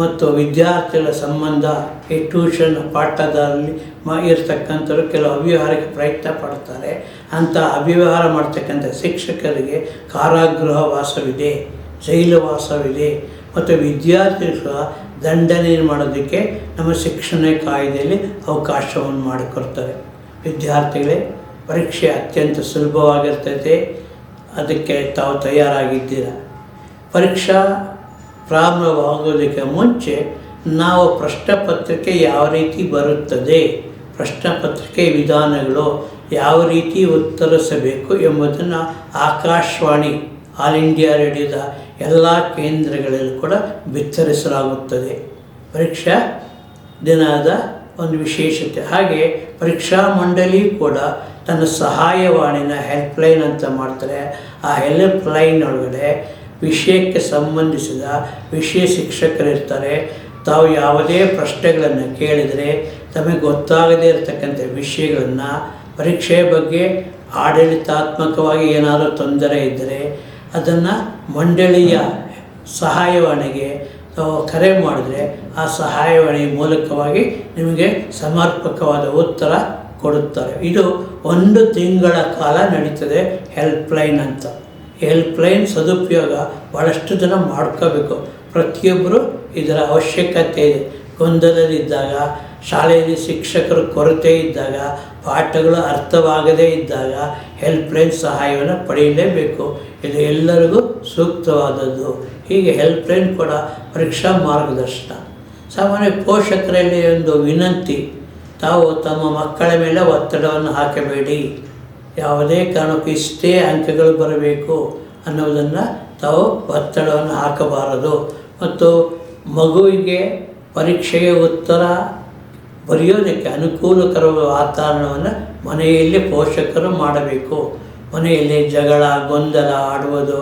ಮತ್ತು ವಿದ್ಯಾರ್ಥಿಗಳ ಸಂಬಂಧ ಈ ಟ್ಯೂಷನ್ ಪಾಠದಲ್ಲಿ ಮ ಇರ್ತಕ್ಕಂಥವ್ರು ಕೆಲವು ಅವ್ಯವಹಾರಕ್ಕೆ ಪ್ರಯತ್ನ ಪಡ್ತಾರೆ. ಅಂಥ ಅವ್ಯವಹಾರ ಮಾಡ್ತಕ್ಕಂಥ ಶಿಕ್ಷಕರಿಗೆ ಕಾರಾಗೃಹ ವಾಸವಿದೆ, ಜೈಲು ವಾಸವಿದೆ ಮತ್ತು ವಿದ್ಯಾರ್ಥಿಗಳು ಸಹ ದಂಡನೆ ಮಾಡೋದಕ್ಕೆ ನಮ್ಮ ಶಿಕ್ಷಣ ಕಾಯ್ದೆಯಲ್ಲಿ ಅವಕಾಶವನ್ನು ಮಾಡಿಕೊಡ್ತಾರೆ ವಿದ್ಯಾರ್ಥಿಗಳೇ, ಪರೀಕ್ಷೆ ಅತ್ಯಂತ ಸುಲಭವಾಗಿರ್ತೈತೆ. ಅದಕ್ಕೆ ತಾವು ತಯಾರಾಗಿದ್ದೀರ? ಪರೀಕ್ಷಾ ಪ್ರಾರಂಭವಾಗೋದಕ್ಕೆ ಮುಂಚೆ ನಾವು ಪ್ರಶ್ನೆ ಪತ್ರಿಕೆ ಯಾವ ರೀತಿ ಬರುತ್ತದೆ ಪ್ರಶ್ನೆ ಪತ್ರಿಕೆ ವಿಧಾನಗಳು ಯಾವ ರೀತಿ ಉತ್ತರಿಸಬೇಕು ಎಂಬುದನ್ನು ಆಕಾಶವಾಣಿ ಆಲ್ ಇಂಡಿಯಾ ರೇಡಿಯೋದ ಎಲ್ಲ ಕೇಂದ್ರಗಳಲ್ಲೂ ಕೂಡ ಬಿತ್ತರಿಸಲಾಗುತ್ತದೆ ಪರೀಕ್ಷಾ ದಿನದ ಒಂದು ವಿಶೇಷತೆ. ಹಾಗೆ ಪರೀಕ್ಷಾ ಮಂಡಳಿ ಕೂಡ ತನ್ನ ಸಹಾಯವಾಣಿನ ಹೆಲ್ಪ್ಲೈನ್ ಅಂತ ಮಾಡ್ತಾರೆ. ಆ ಹೆಲ್ಪ್ ಲೈನ್ ಒಳಗಡೆ ವಿಷಯಕ್ಕೆ ಸಂಬಂಧಿಸಿದ ವಿಷಯ ಶಿಕ್ಷಕರಿರ್ತಾರೆ. ತಾವು ಯಾವುದೇ ಪ್ರಶ್ನೆಗಳನ್ನು ಕೇಳಿದರೆ ತಮಗೆ ಗೊತ್ತಾಗದೇ ಇರತಕ್ಕಂಥ ವಿಷಯಗಳನ್ನು ಪರೀಕ್ಷೆಯ ಬಗ್ಗೆ ಆಡಳಿತಾತ್ಮಕವಾಗಿ ಏನಾದರೂ ತೊಂದರೆ ಇದ್ದರೆ ಅದನ್ನು ಮಂಡಳಿಯ ಸಹಾಯವಾಣಿಗೆ ಕರೆ ಮಾಡಿದ್ರೆ ಆ ಸಹಾಯವಾಣಿ ಮೂಲಕವಾಗಿ ನಿಮಗೆ ಸಮರ್ಪಕವಾದ ಉತ್ತರ ಕೊಡುತ್ತಾರೆ. ಇದು ಒಂದು ತಿಂಗಳ ಕಾಲ ನಡೀತದೆ ಹೆಲ್ಪ್ಲೈನ್ ಅಂತ. ಹೆಲ್ಪ್ಲೈನ್ ಸದುಪಯೋಗ ಭಾಳಷ್ಟು ಜನ ಮಾಡ್ಕೋಬೇಕು. ಪ್ರತಿಯೊಬ್ಬರು ಇದರ ಅವಶ್ಯಕತೆ ಇದೆ. ಗೊಂದಲದಿದ್ದಾಗ ಶಾಲೆಯಲ್ಲಿ ಶಿಕ್ಷಕರ ಕೊರತೆ ಇದ್ದಾಗ, ಪಾಠಗಳು ಅರ್ಥವಾಗದೇ ಇದ್ದಾಗ ಹೆಲ್ಪ್ಲೈನ್ ಸಹಾಯವನ್ನು ಪಡೆಯಲೇಬೇಕು. ಇದು ಎಲ್ಲರಿಗೂ ಸೂಕ್ತವಾದದ್ದು. ಹೀಗೆ ಹೆಲ್ಪ್ಲೈನ್ ಕೂಡ ಪರೀಕ್ಷಾ ಮಾರ್ಗದರ್ಶನ. ಸಾಮಾನ್ಯ ಪೋಷಕರಲ್ಲಿ ಒಂದು ವಿನಂತಿ, ತಾವು ತಮ್ಮ ಮಕ್ಕಳ ಮೇಲೆ ಒತ್ತಡವನ್ನು ಹಾಕಬೇಡಿ. ಯಾವುದೇ ಕಾರಣಕ್ಕೂ ಇಷ್ಟೇ ಅಂಕಗಳು ಬರಬೇಕು ಅನ್ನೋದನ್ನು ತಾವು ಒತ್ತಡವನ್ನು ಹಾಕಬಾರದು. ಮತ್ತು ಮಗುವಿಗೆ ಪರೀಕ್ಷೆಗೆ ಉತ್ತರ ಬರೆಯೋದಕ್ಕೆ ಅನುಕೂಲಕರವಾದ ವಾತಾವರಣವನ್ನು ಮನೆಯಲ್ಲಿ ಪೋಷಕರು ಮಾಡಬೇಕು. ಮನೆಯಲ್ಲಿ ಜಗಳ, ಗೊಂದಲ ಆಡುವುದು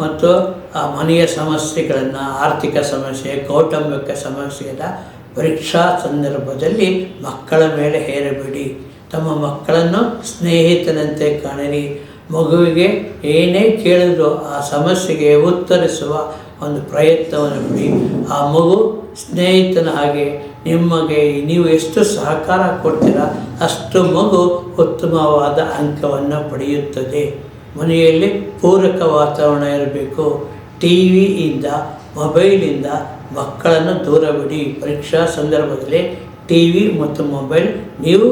ಮತ್ತು ಆ ಮನೆಯ ಸಮಸ್ಯೆಗಳನ್ನು, ಆರ್ಥಿಕ ಸಮಸ್ಯೆ, ಕೌಟುಂಬಿಕ ಸಮಸ್ಯೆಯನ್ನು ಪರೀಕ್ಷಾ ಸಂದರ್ಭದಲ್ಲಿ ಮಕ್ಕಳ ಮೇಲೆ ಹೇರಬೇಡಿ. ತಮ್ಮ ಮಕ್ಕಳನ್ನು ಸ್ನೇಹಿತನಂತೆ ಕಾಣಿರಿ. ಮಗುವಿಗೆ ಏನೇ ಕೇಳಿದ್ರು ಆ ಸಮಸ್ಯೆಗೆ ಉತ್ತರಿಸುವ ಒಂದು ಪ್ರಯತ್ನವನ್ನು ಬಿಡಿ ಆ ಮಗು ಸ್ನೇಹಿತನ ಹಾಗೆ ನಿಮಗೆ ನೀವು ಎಷ್ಟು ಸಹಕಾರ ಕೊಡ್ತೀರಾ ಅಷ್ಟು ಮಗು ಉತ್ತಮವಾದ ಅಂಕವನ್ನು ಪಡೆಯುತ್ತದೆ. ಮನೆಯಲ್ಲಿ ಪೂರಕ ವಾತಾವರಣ ಇರಬೇಕು. ಟಿ ವಿಯಿಂದ ಮೊಬೈಲಿಂದ ಮಕ್ಕಳನ್ನು ದೂರವಿಡಿ. ಪರೀಕ್ಷಾ ಸಂದರ್ಭದಲ್ಲಿ ಟಿ ವಿ ಮತ್ತು ಮೊಬೈಲ್ ನೀವು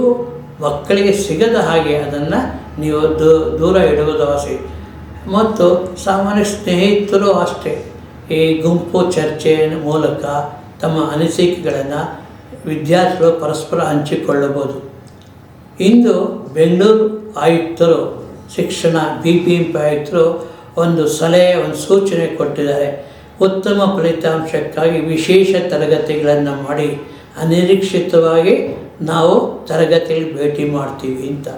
ಮಕ್ಕಳಿಗೆ ಸಿಗದ ಹಾಗೆ ಅದನ್ನು ನೀವು ದೂರ ಇಡುವುದು ಅವಶ್ಯ. ಮತ್ತು ಸಾಮಾನ್ಯ ಸ್ನೇಹಿತರು ಅಷ್ಟೇ. ಈ ಗುಂಪು ಚರ್ಚೆಯ ಮೂಲಕ ತಮ್ಮ ಅನಿಸಿಕೆಗಳನ್ನು ವಿದ್ಯಾರ್ಥಿಗಳು ಪರಸ್ಪರ ಹಂಚಿಕೊಳ್ಳಬಹುದು. ಇಂದು ಬೆಂಗಳೂರು ಆಯುಕ್ತರು, ಶಿಕ್ಷಣ ಬಿ ಪಿ ಎಂ ಪಿ ಆಯುಕ್ತರು ಒಂದು ಸಲಹೆ, ಒಂದು ಸೂಚನೆ ಕೊಟ್ಟಿದ್ದಾರೆ. ಉತ್ತಮ ಫಲಿತಾಂಶಕ್ಕಾಗಿ ವಿಶೇಷ ತರಗತಿಗಳನ್ನು ಮಾಡಿ, ಅನಿರೀಕ್ಷಿತವಾಗಿ ನಾವು ತರಗತಿಯಲ್ಲಿ ಭೇಟಿ ಮಾಡ್ತೀವಿ ಅಂತ.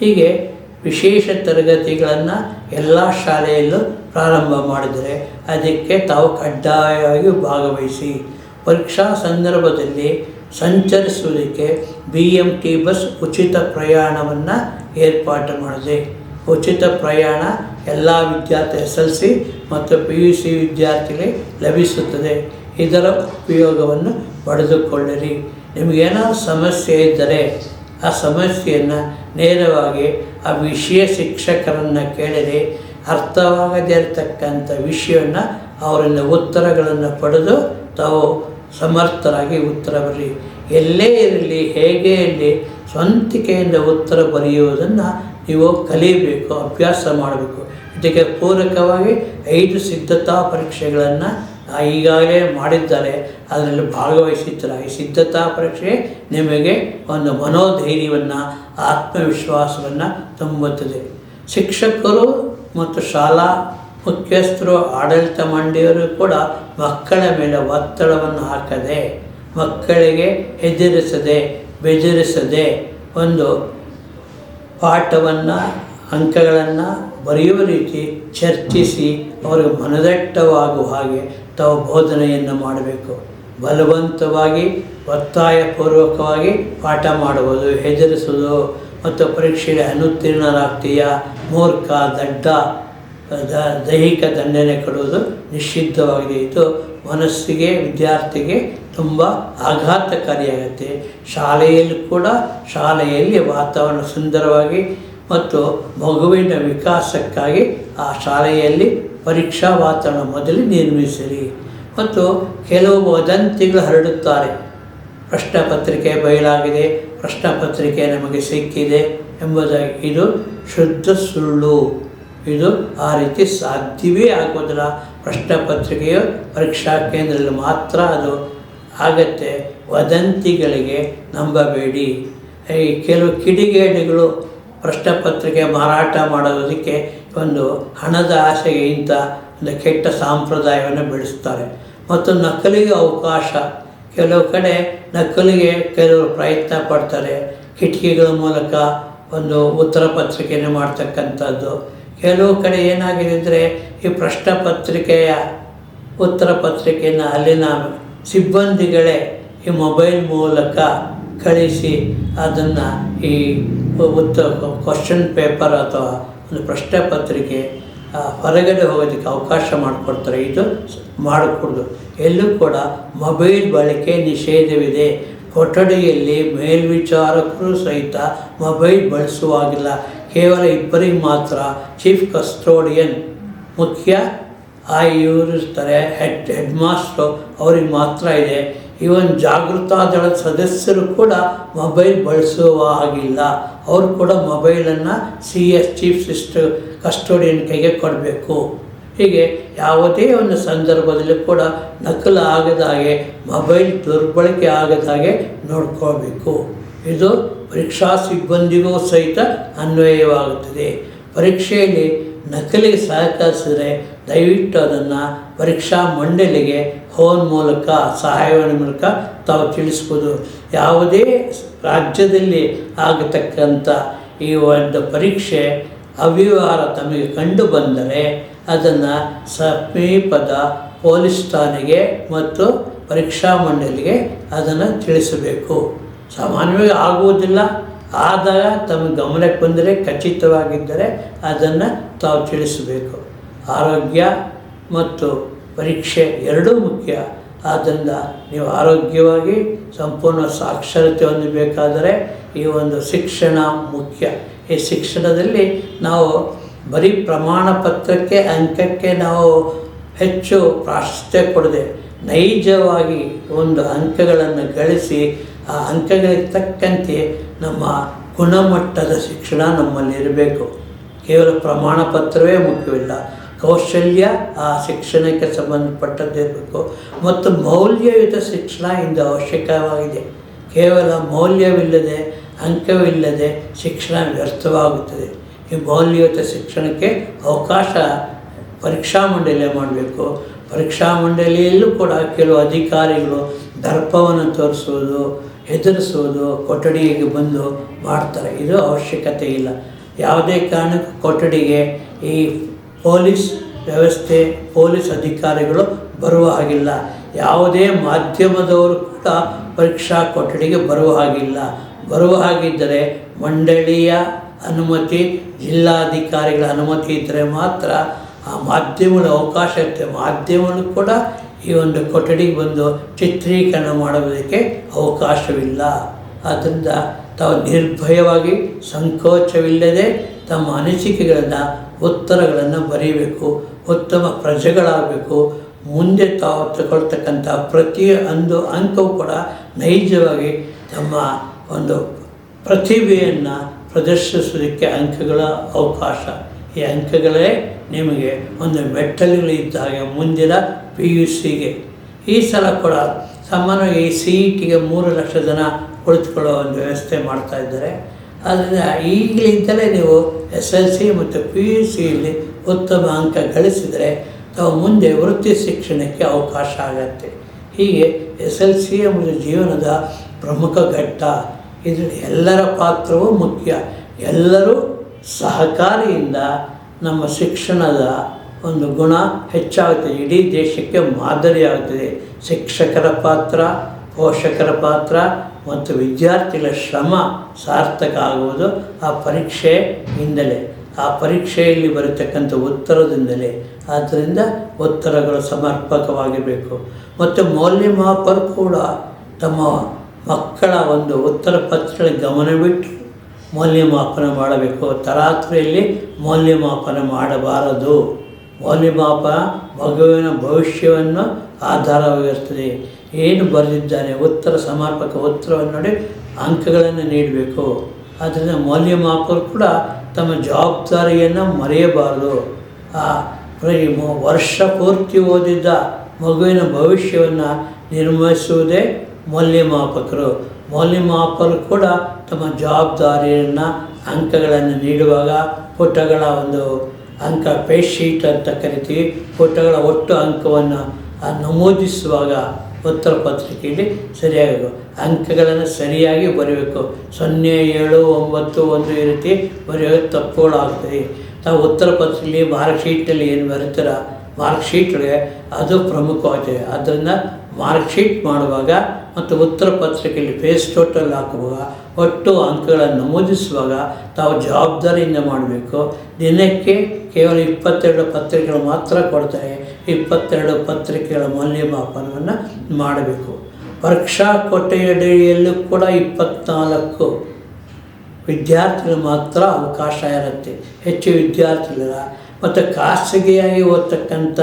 ಹೀಗೆ ವಿಶೇಷ ತರಗತಿಗಳನ್ನು ಎಲ್ಲ ಶಾಲೆಯಲ್ಲೂ ಪ್ರಾರಂಭ ಮಾಡಿದರೆ ಅದಕ್ಕೆ ತಾವು ಕಡ್ಡಾಯವಾಗಿ ಭಾಗವಹಿಸಿ. ಪರೀಕ್ಷಾ ಸಂದರ್ಭದಲ್ಲಿ ಸಂಚರಿಸುವುದಕ್ಕೆ ಬಿ ಎಂ ಟಿ ಬಸ್ ಉಚಿತ ಪ್ರಯಾಣವನ್ನು ಏರ್ಪಾಟು ಮಾಡಿದೆ. ಉಚಿತ ಪ್ರಯಾಣ ಎಲ್ಲ ವಿದ್ಯಾರ್ಥಿ ಎಸ್ ಎಲ್ ಸಿ ಮತ್ತು ಪಿ ಯು ಸಿ ವಿದ್ಯಾರ್ಥಿಗಳಿಗೆ ಲಭಿಸುತ್ತದೆ. ಇದರ ಉಪಯೋಗವನ್ನು ಪಡೆದುಕೊಳ್ಳಿರಿ. ನಿಮಗೇನಾದ್ರು ಸಮಸ್ಯೆ ಇದ್ದರೆ ಆ ಸಮಸ್ಯೆಯನ್ನು ನೇರವಾಗಿ ಆ ವಿಷಯ ಶಿಕ್ಷಕರನ್ನು ಕೇಳಿರಿ. ಅರ್ಥವಾಗದೇ ಇರತಕ್ಕಂಥ ವಿಷಯವನ್ನು ಅವರಿಂದ ಉತ್ತರಗಳನ್ನು ಪಡೆದು ತಾವು ಸಮರ್ಥರಾಗಿ ಉತ್ತರ ಬರೀ ಎಲ್ಲೇ ಇರಲಿ, ಹೇಗೆ ಇರಲಿ, ಸ್ವಂತಿಕೆಯಿಂದ ಉತ್ತರ ಬರೆಯುವುದನ್ನು ನೀವು ಕಲಿಯಬೇಕು ಅಭ್ಯಾಸ ಮಾಡಬೇಕು. ಇದಕ್ಕೆ ಪೂರಕವಾಗಿ ಐದು ಸಿದ್ಧತಾ ಪರೀಕ್ಷೆಗಳನ್ನು ಈಗಾಗಲೇ ಮಾಡಿದ್ದಾರೆ. ಅದರಲ್ಲಿ ಭಾಗವಹಿಸಿದ್ದಾರೆ ಈ ಸಿದ್ಧತಾ ಪರೀಕ್ಷೆ ನಿಮಗೆ ಒಂದು ಮನೋಧೈರ್ಯವನ್ನು, ಆತ್ಮವಿಶ್ವಾಸವನ್ನು ತುಂಬುತ್ತದೆ. ಶಿಕ್ಷಕರು ಮತ್ತು ಶಾಲಾ ಮುಖ್ಯಸ್ಥರು ಆಡಳಿತ ಮಂಡಿಯವರು ಕೂಡ ಮಕ್ಕಳ ಮೇಲೆ ಒತ್ತಡವನ್ನು ಹಾಕದೆ, ಮಕ್ಕಳಿಗೆ ಹೆದರಿಸದೆ, ಬೆದರಿಸದೆ ಒಂದು ಪಾಠವನ್ನು, ಅಂಕಗಳನ್ನು ಬರೆಯುವ ರೀತಿ ಚರ್ಚಿಸಿ ಅವರಿಗೆ ಮನದಟ್ಟವಾಗುವ ಹಾಗೆ ತಾವು ಬೋಧನೆಯನ್ನು ಮಾಡಬೇಕು. ಬಲವಂತವಾಗಿ, ಒತ್ತಾಯಪೂರ್ವಕವಾಗಿ ಪಾಠ ಮಾಡುವುದು, ಹೆದರಿಸುವುದು ಮತ್ತು ಪರೀಕ್ಷೆಗೆ ಅನುತ್ತೀರ್ಣರಾಗ್ತೀಯ, ಮೂರ್ಖ, ದಡ್ಡ ದೈಹಿಕ ದಂಡನೆ ಕೊಡುವುದು ನಿಷಿದ್ಧವಾಗಿದೆ. ಇದು ಮನಸ್ಸಿಗೆ, ವಿದ್ಯಾರ್ಥಿಗೆ ತುಂಬ ಆಘಾತಕಾರಿಯಾಗುತ್ತೆ. ಶಾಲೆಯಲ್ಲಿ ಕೂಡ ಶಾಲೆಯಲ್ಲಿ ವಾತಾವರಣ ಸುಂದರವಾಗಿ ಮತ್ತು ಮಗುವಿನ ವಿಕಾಸಕ್ಕಾಗಿ ಆ ಶಾಲೆಯಲ್ಲಿ ಪರೀಕ್ಷಾ ವಾತಾವರಣ ಮೊದಲು ನಿರ್ಮಿಸಿರಿ. ಮತ್ತು ಕೆಲವು ವದಂತಿಗಳು ಹರಡುತ್ತಾರೆ. ಪ್ರಶ್ನೆ ಪತ್ರಿಕೆ ಬಯಲಾಗಿದೆ, ಪ್ರಶ್ನೆ ಪತ್ರಿಕೆ ನಮಗೆ ಸಿಕ್ಕಿದೆ ಎಂಬುದಾಗಿ ಇದು ಶುದ್ಧ ಸುಳ್ಳು. ಇದು ಆ ರೀತಿ ಸಾಧ್ಯವೇ ಆಗೋದಿಲ್ಲ ಪ್ರಶ್ನೆ ಪತ್ರಿಕೆಯು ಪರೀಕ್ಷಾ ಕೇಂದ್ರದಲ್ಲಿ ಮಾತ್ರ ಅದು ಆಗತ್ತೆ. ವದಂತಿಗಳಿಗೆ ನಂಬಬೇಡಿ. ಈ ಕೆಲವು ಕಿಡಿಗೇಡಿಗಳು ಪ್ರಶ್ನೆ ಪತ್ರಿಕೆ ಮಾರಾಟ ಮಾಡೋದಕ್ಕೆ ಒಂದು ಹಣದ ಆಸೆಗೆ ಇಂಥ ಒಂದು ಕೆಟ್ಟ ಸಂಪ್ರದಾಯವನ್ನು ಬೆಳೆಸ್ತಾರೆ. ಮತ್ತು ನಕಲಿಗೆ ಅವಕಾಶ. ಕೆಲವು ಕಡೆ ನಕಲಿಗೆ ಕೆಲವರು ಪ್ರಯತ್ನ ಪಡ್ತಾರೆ. ಕಿಟಕಿಗಳ ಮೂಲಕ ಒಂದು ಉತ್ತರ ಪತ್ರಿಕೆಯನ್ನು ಮಾಡ್ತಕ್ಕಂಥದ್ದು. ಕೆಲವು ಕಡೆ ಏನಾಗಿದೆ ಅಂದರೆ ಈ ಪ್ರಶ್ನೆ ಪತ್ರಿಕೆಯ ಉತ್ತರ ಪತ್ರಿಕೆಯನ್ನು ಅಲ್ಲಿನ ಸಿಬ್ಬಂದಿಗಳೇ ಈ ಮೊಬೈಲ್ ಮೂಲಕ ಕಳಿಸಿ ಅದನ್ನು ಈ ಉತ್ತ ಕ್ವಶನ್ ಪೇಪರ್ ಅಥವಾ ಒಂದು ಪ್ರಶ್ನೆ ಪತ್ರಿಕೆ ಹೊರಗಡೆ ಹೋಗೋದಕ್ಕೆ ಅವಕಾಶ ಮಾಡಿಕೊಡ್ತಾರೆ. ಇದು ಮಾಡಿಕೊಡ್ದು. ಎಲ್ಲೂ ಕೂಡ ಮೊಬೈಲ್ ಬಳಕೆ ನಿಷೇಧವಿದೆ. ಕೊಠಡಿಯಲ್ಲಿ ಮೇಲ್ವಿಚಾರಕರು ಸಹಿತ ಮೊಬೈಲ್ ಬಳಸುವಾಗಿಲ್ಲ. ಕೇವಲ ಇಬ್ಬರಿಗೆ ಮಾತ್ರ ಚೀಫ್ ಕಸ್ಟೋಡಿಯನ್ ಮುಖ್ಯ ಆ ಇವರಿರ್ತಾರೆ ಹೆಡ್ ಹೆಡ್ ಮಾಸ್ಟ್ರು ಅವ್ರಿಗೆ ಮಾತ್ರ ಇದೆ. ಈವನ್ ಜಾಗೃತಾ ದಳದ ಸದಸ್ಯರು ಕೂಡ ಮೊಬೈಲ್ ಬಳಸುವ ಹಾಗಿಲ್ಲ. ಅವರು ಕೂಡ ಮೊಬೈಲನ್ನು C S chief sister custodian ಕೈಗೆ ಕೊಡಬೇಕು. ಹೀಗೆ ಯಾವುದೇ ಒಂದು ಸಂದರ್ಭದಲ್ಲಿ ಕೂಡ ನಕಲು ಆಗದ ಹಾಗೆ ಮೊಬೈಲ್ ದುರ್ಬಳಕೆ ಆಗದ ಹಾಗೆ ನೋಡ್ಕೋಬೇಕು ಇದು ಪರೀಕ್ಷಾ ಸಿಬ್ಬಂದಿಗೂ ಸಹಿತ ಅನ್ವಯವಾಗುತ್ತದೆ. ಪರೀಕ್ಷೆಯಲ್ಲಿ ನಕಲಿ ಸಹಕರಿಸಿದರೆ ದಯವಿಟ್ಟು ಅದನ್ನು ಪರೀಕ್ಷಾ ಮಂಡಳಿಗೆ ಫೋನ್ ಮೂಲಕ, ಸಹಾಯವಾಣಿ ಮೂಲಕ ತಾವು ತಿಳಿಸ್ಬೋದು. ಯಾವುದೇ ರಾಜ್ಯದಲ್ಲಿ ಆಗತಕ್ಕಂಥ ಈ ಒಂದು ಪರೀಕ್ಷೆ ಅವ್ಯವಹಾರ ತಮಗೆ ಕಂಡು ಬಂದರೆ ಅದನ್ನು ಸಮೀಪದ ಪೊಲೀಸ್ ಠಾಣೆಗೆ ಮತ್ತು ಪರೀಕ್ಷಾ ಮಂಡಳಿಗೆ ಅದನ್ನು ತಿಳಿಸಬೇಕು. ಸಾಮಾನ್ಯವಾಗಿ ಆಗುವುದಿಲ್ಲ. ಆದಾಗ ತಮ್ಮ ಗಮನಕ್ಕೆ ಬಂದರೆ ಖಚಿತವಾಗಿದ್ದರೆ ಅದನ್ನು ತಾವು ತಿಳಿಸಬೇಕು. ಆರೋಗ್ಯ ಮತ್ತು ಪರೀಕ್ಷೆ ಎರಡೂ ಮುಖ್ಯ. ಆದ್ದರಿಂದ ನೀವು ಆರೋಗ್ಯವಾಗಿ ಸಂಪೂರ್ಣ ಸಾಕ್ಷರತೆ ಹೊಂದಬೇಕಾದರೆ ಈ ಒಂದು ಶಿಕ್ಷಣ ಮುಖ್ಯ. ಈ ಶಿಕ್ಷಣದಲ್ಲಿ ನಾವು ಬರೀ ಪ್ರಮಾಣ ಪತ್ರಕ್ಕೆ, ಅಂಕಕ್ಕೆ ನಾವು ಹೆಚ್ಚು ಪ್ರಾಶಸ್ತ್ಯ ಕೊಡದೆ ನೈಜವಾಗಿ ಒಂದು ಅಂಕಗಳನ್ನು ಗಳಿಸಿ ಆ ಅಂಕಗಳಿಗೆ ತಕ್ಕಂತೆ ನಮ್ಮ ಗುಣಮಟ್ಟದ ಶಿಕ್ಷಣ ನಮ್ಮಲ್ಲಿ ಇರಬೇಕು. ಕೇವಲ ಪ್ರಮಾಣ ಪತ್ರವೇ ಮುಖ್ಯವಿಲ್ಲ. ಕೌಶಲ್ಯ ಆ ಶಿಕ್ಷಣಕ್ಕೆ ಸಂಬಂಧಪಟ್ಟದ್ದಿರಬೇಕು ಮತ್ತು ಮೌಲ್ಯಯುತ ಶಿಕ್ಷಣ ಇಂದು ಅವಶ್ಯಕವಾಗಿದೆ. ಕೇವಲ ಮೌಲ್ಯವಿಲ್ಲದೆ, ಅಂಕವಿಲ್ಲದೆ ಶಿಕ್ಷಣ ವ್ಯರ್ಥವಾಗುತ್ತದೆ. ಈ ಮೌಲ್ಯಯುತ ಶಿಕ್ಷಣಕ್ಕೆ ಅವಕಾಶ ಪರೀಕ್ಷಾ ಮಂಡಳಿ ಮಾಡಬೇಕು. ಪರೀಕ್ಷಾ ಮಂಡಳಿಯಲ್ಲೂ ಕೂಡ ಕೆಲವು ಅಧಿಕಾರಿಗಳು ದರ್ಪವನ್ನು ತೋರಿಸುವುದು, ಹೆದರಿಸುವುದು, ಕೊಠಡಿಗೆ ಬಂದು ಮಾಡ್ತಾರೆ. ಇದು ಅವಶ್ಯಕತೆ ಇಲ್ಲ. ಯಾವುದೇ ಕಾರಣಕ್ಕೂ ಕೊಠಡಿಗೆ ಈ ಪೊಲೀಸ್ ವ್ಯವಸ್ಥೆ, ಪೊಲೀಸ್ ಅಧಿಕಾರಿಗಳು ಬರುವ ಹಾಗಿಲ್ಲ. ಯಾವುದೇ ಮಾಧ್ಯಮದವರು ಕೂಡ ಪರೀಕ್ಷಾ ಕೊಠಡಿಗೆ ಬರುವ ಹಾಗಿಲ್ಲ. ಬರುವ ಹಾಗಿದ್ದರೆ ಮಂಡಳಿಯ ಅನುಮತಿ, ಜಿಲ್ಲಾಧಿಕಾರಿಗಳ ಅನುಮತಿ ಇದ್ದರೆ ಮಾತ್ರ ಆ ಮಾಧ್ಯಮಗಳ ಅವಕಾಶ ಇರುತ್ತೆ. ಮಾಧ್ಯಮಗಳು ಕೂಡ ಈ ಒಂದು ಕೊಠಡಿಗೆ ಬಂದು ಚಿತ್ರೀಕರಣ ಮಾಡೋದಕ್ಕೆ ಅವಕಾಶವಿಲ್ಲ. ಆದ್ದರಿಂದ ತಾವು ನಿರ್ಭಯವಾಗಿ ಸಂಕೋಚವಿಲ್ಲದೆ ತಮ್ಮ ಅನಿಸಿಕೆಗಳನ್ನು, ಉತ್ತರಗಳನ್ನು ಬರೀಬೇಕು. ಉತ್ತಮ ಪ್ರಜೆಗಳಾಗಬೇಕು. ಮುಂದೆ ತಾವು ತಗೊಳ್ತಕ್ಕಂಥ ಪ್ರತಿ ಒಂದು ಅಂಕವು ಕೂಡ ನೈಜವಾಗಿ ತಮ್ಮ ಒಂದು ಪ್ರತಿಭೆಯನ್ನು ಪ್ರದರ್ಶಿಸೋದಕ್ಕೆ ಅಂಕಗಳ ಅವಕಾಶ. ಈ ಅಂಕಗಳೇ ನಿಮಗೆ ಒಂದು ಮೆಟ್ಟಲುಗಳಿದ್ದ ಹಾಗೆ ಮುಂದಿನ ಪಿ ಯು ಸಿಗೆ ಈ ಸಲ ಕೂಡ ಸಾಮಾನ್ಯವಾಗಿ ಸಿ ಇ ಟಿಗೆ ಮೂರು ಲಕ್ಷ ಜನ ಕುಳಿತುಕೊಳ್ಳೋ ಒಂದು ವ್ಯವಸ್ಥೆ ಮಾಡ್ತಾ ಇದ್ದಾರೆ. ಆದ್ದರಿಂದ ಈಗಲಿಂದಲೇ ನೀವು ಎಸ್ ಎಲ್ ಸಿ ಮತ್ತು ಪಿ ಯು ಸಿಯಲ್ಲಿ ಉತ್ತಮ ಅಂಕ ಗಳಿಸಿದರೆ ತಾವು ಮುಂದೆ ವೃತ್ತಿ ಶಿಕ್ಷಣಕ್ಕೆ ಅವಕಾಶ ಆಗತ್ತೆ. ಹೀಗೆ ಎಸ್ ಎಲ್ ಸಿ ಎಂಬುದು ಜೀವನದ ಪ್ರಮುಖ ಘಟ್ಟ. ಇದರಲ್ಲಿ ಎಲ್ಲರ ಪಾತ್ರವೂ ಮುಖ್ಯ. ಎಲ್ಲರೂ ಸಹಕಾರಿಯಿಂದ ನಮ್ಮ ಶಿಕ್ಷಣದ ಒಂದು ಗುಣ ಹೆಚ್ಚಾಗುತ್ತದೆ ಇಡೀ ದೇಶಕ್ಕೆ ಮಾದರಿಯಾಗುತ್ತದೆ. ಶಿಕ್ಷಕರ ಪಾತ್ರ, ಪೋಷಕರ ಪಾತ್ರ ಮತ್ತು ವಿದ್ಯಾರ್ಥಿಗಳ ಶ್ರಮ ಸಾರ್ಥಕ ಆಗುವುದು ಆ ಪರೀಕ್ಷೆಯಿಂದಲೇ. ಆ ಪರೀಕ್ಷೆಯಲ್ಲಿ ಬರತಕ್ಕಂಥ ಉತ್ತರದಿಂದಲೇ. ಆದ್ದರಿಂದ ಉತ್ತರಗಳು ಸಮರ್ಪಕವಾಗಿರಬೇಕು. ಮತ್ತು ಮೌಲ್ಯಮಾಪರು ಕೂಡ ತಮ್ಮ ಮಕ್ಕಳ ಒಂದು ಉತ್ತರ ಪತ್ರಗಳ ಗಮನವಿಟ್ಟು ಮೌಲ್ಯಮಾಪನ ಮಾಡಬೇಕು. ತರಾತ್ರೆಯಲ್ಲಿ ಮೌಲ್ಯಮಾಪನ ಮಾಡಬಾರದು. ಮೌಲ್ಯಮಾಪನ ಮಗುವಿನ ಭವಿಷ್ಯವನ್ನು ಆಧಾರವಾಗಿರ್ತದೆ ಏನು ಬರೆದಿದ್ದಾನೆ? ಉತ್ತರ ಸಮರ್ಪಕ ಉತ್ತರವನ್ನು ನೋಡಿ, ಅಂಕಗಳನ್ನು ನೀಡಬೇಕು. ಆದ್ದರಿಂದ ಮೌಲ್ಯಮಾಪಕರು ಕೂಡ ತಮ್ಮ ಜವಾಬ್ದಾರಿಯನ್ನು ಮರೆಯಬಾರದು. ಆ ವರ್ಷ ಪೂರ್ತಿ ಓದಿದ್ದ ಮಗುವಿನ ಭವಿಷ್ಯವನ್ನು ನಿರ್ಮಿಸುವುದೇ ಮೌಲ್ಯಮಾಪಕರು. ಮೌಲ್ಯಮಾಪಕರು ಕೂಡ ತಮ್ಮ ಜವಾಬ್ದಾರಿಯನ್ನು, ಅಂಕಗಳನ್ನು ನೀಡುವಾಗ ಪುಟಗಳ ಒಂದು ಅಂಕ ಪೇಸ್ ಶೀಟ್ ಅಂತ ಕರಿತೀವಿ. ಪುಟಗಳ ಒಟ್ಟು ಅಂಕವನ್ನು ನಮೂದಿಸುವಾಗ ಉತ್ತರ ಪತ್ರಿಕೆಯಲ್ಲಿ ಸರಿಯಾಗಬೇಕು. ಅಂಕಗಳನ್ನು ಸರಿಯಾಗಿ ಬರೀಬೇಕು. ಸೊನ್ನೆ, ಏಳು, ಒಂಬತ್ತು, ಒಂದು ಈ ರೀತಿ ಬರೆಯೋದು ತಪ್ಪುಗಳಾಗ್ತದೆ. ತಾವು ಉತ್ತರ ಪತ್ರಿಕೆಯಲ್ಲಿ ಮಾರ್ಕ್ ಶೀಟಲ್ಲಿ ಏನು ಬರೀತೀರ? ಮಾರ್ಕ್ ಶೀಟ್ಗೆ ಅದು ಪ್ರಮುಖವಾಗಿದೆ ಆದ್ದರಿಂದ ಮಾರ್ಕ್ ಶೀಟ್ ಮಾಡುವಾಗ ಮತ್ತು ಉತ್ತರ ಪತ್ರಿಕೆಯಲ್ಲಿ ಫೇಸ್ ಟೋಟಲ್ ಹಾಕುವಾಗ ಒಟ್ಟು ಅಂಕಗಳನ್ನು ನಮೂದಿಸುವಾಗ ತಾವು ಜವಾಬ್ದಾರಿಯಿಂದ ಮಾಡಬೇಕು. ದಿನಕ್ಕೆ ಕೇವಲ ಇಪ್ಪತ್ತೆರಡು ಪತ್ರಿಕೆಗಳು ಮಾತ್ರ ಕೊಡ್ತಾರೆ. ಇಪ್ಪತ್ತೆರಡು ಪತ್ರಿಕೆಗಳ ಮೌಲ್ಯಮಾಪನವನ್ನು ಮಾಡಬೇಕು. ಪರೀಕ್ಷಾ ಕೊಠಡಿಯಲ್ಲೂ ಕೂಡ ಇಪ್ಪತ್ನಾಲ್ಕು ವಿದ್ಯಾರ್ಥಿಗಳು ಮಾತ್ರ ಅವಕಾಶ ಇರುತ್ತೆ. ಹೆಚ್ಚು ವಿದ್ಯಾರ್ಥಿಗಳ, ಮತ್ತು ಖಾಸಗಿಯಾಗಿ ಓದ್ತಕ್ಕಂಥ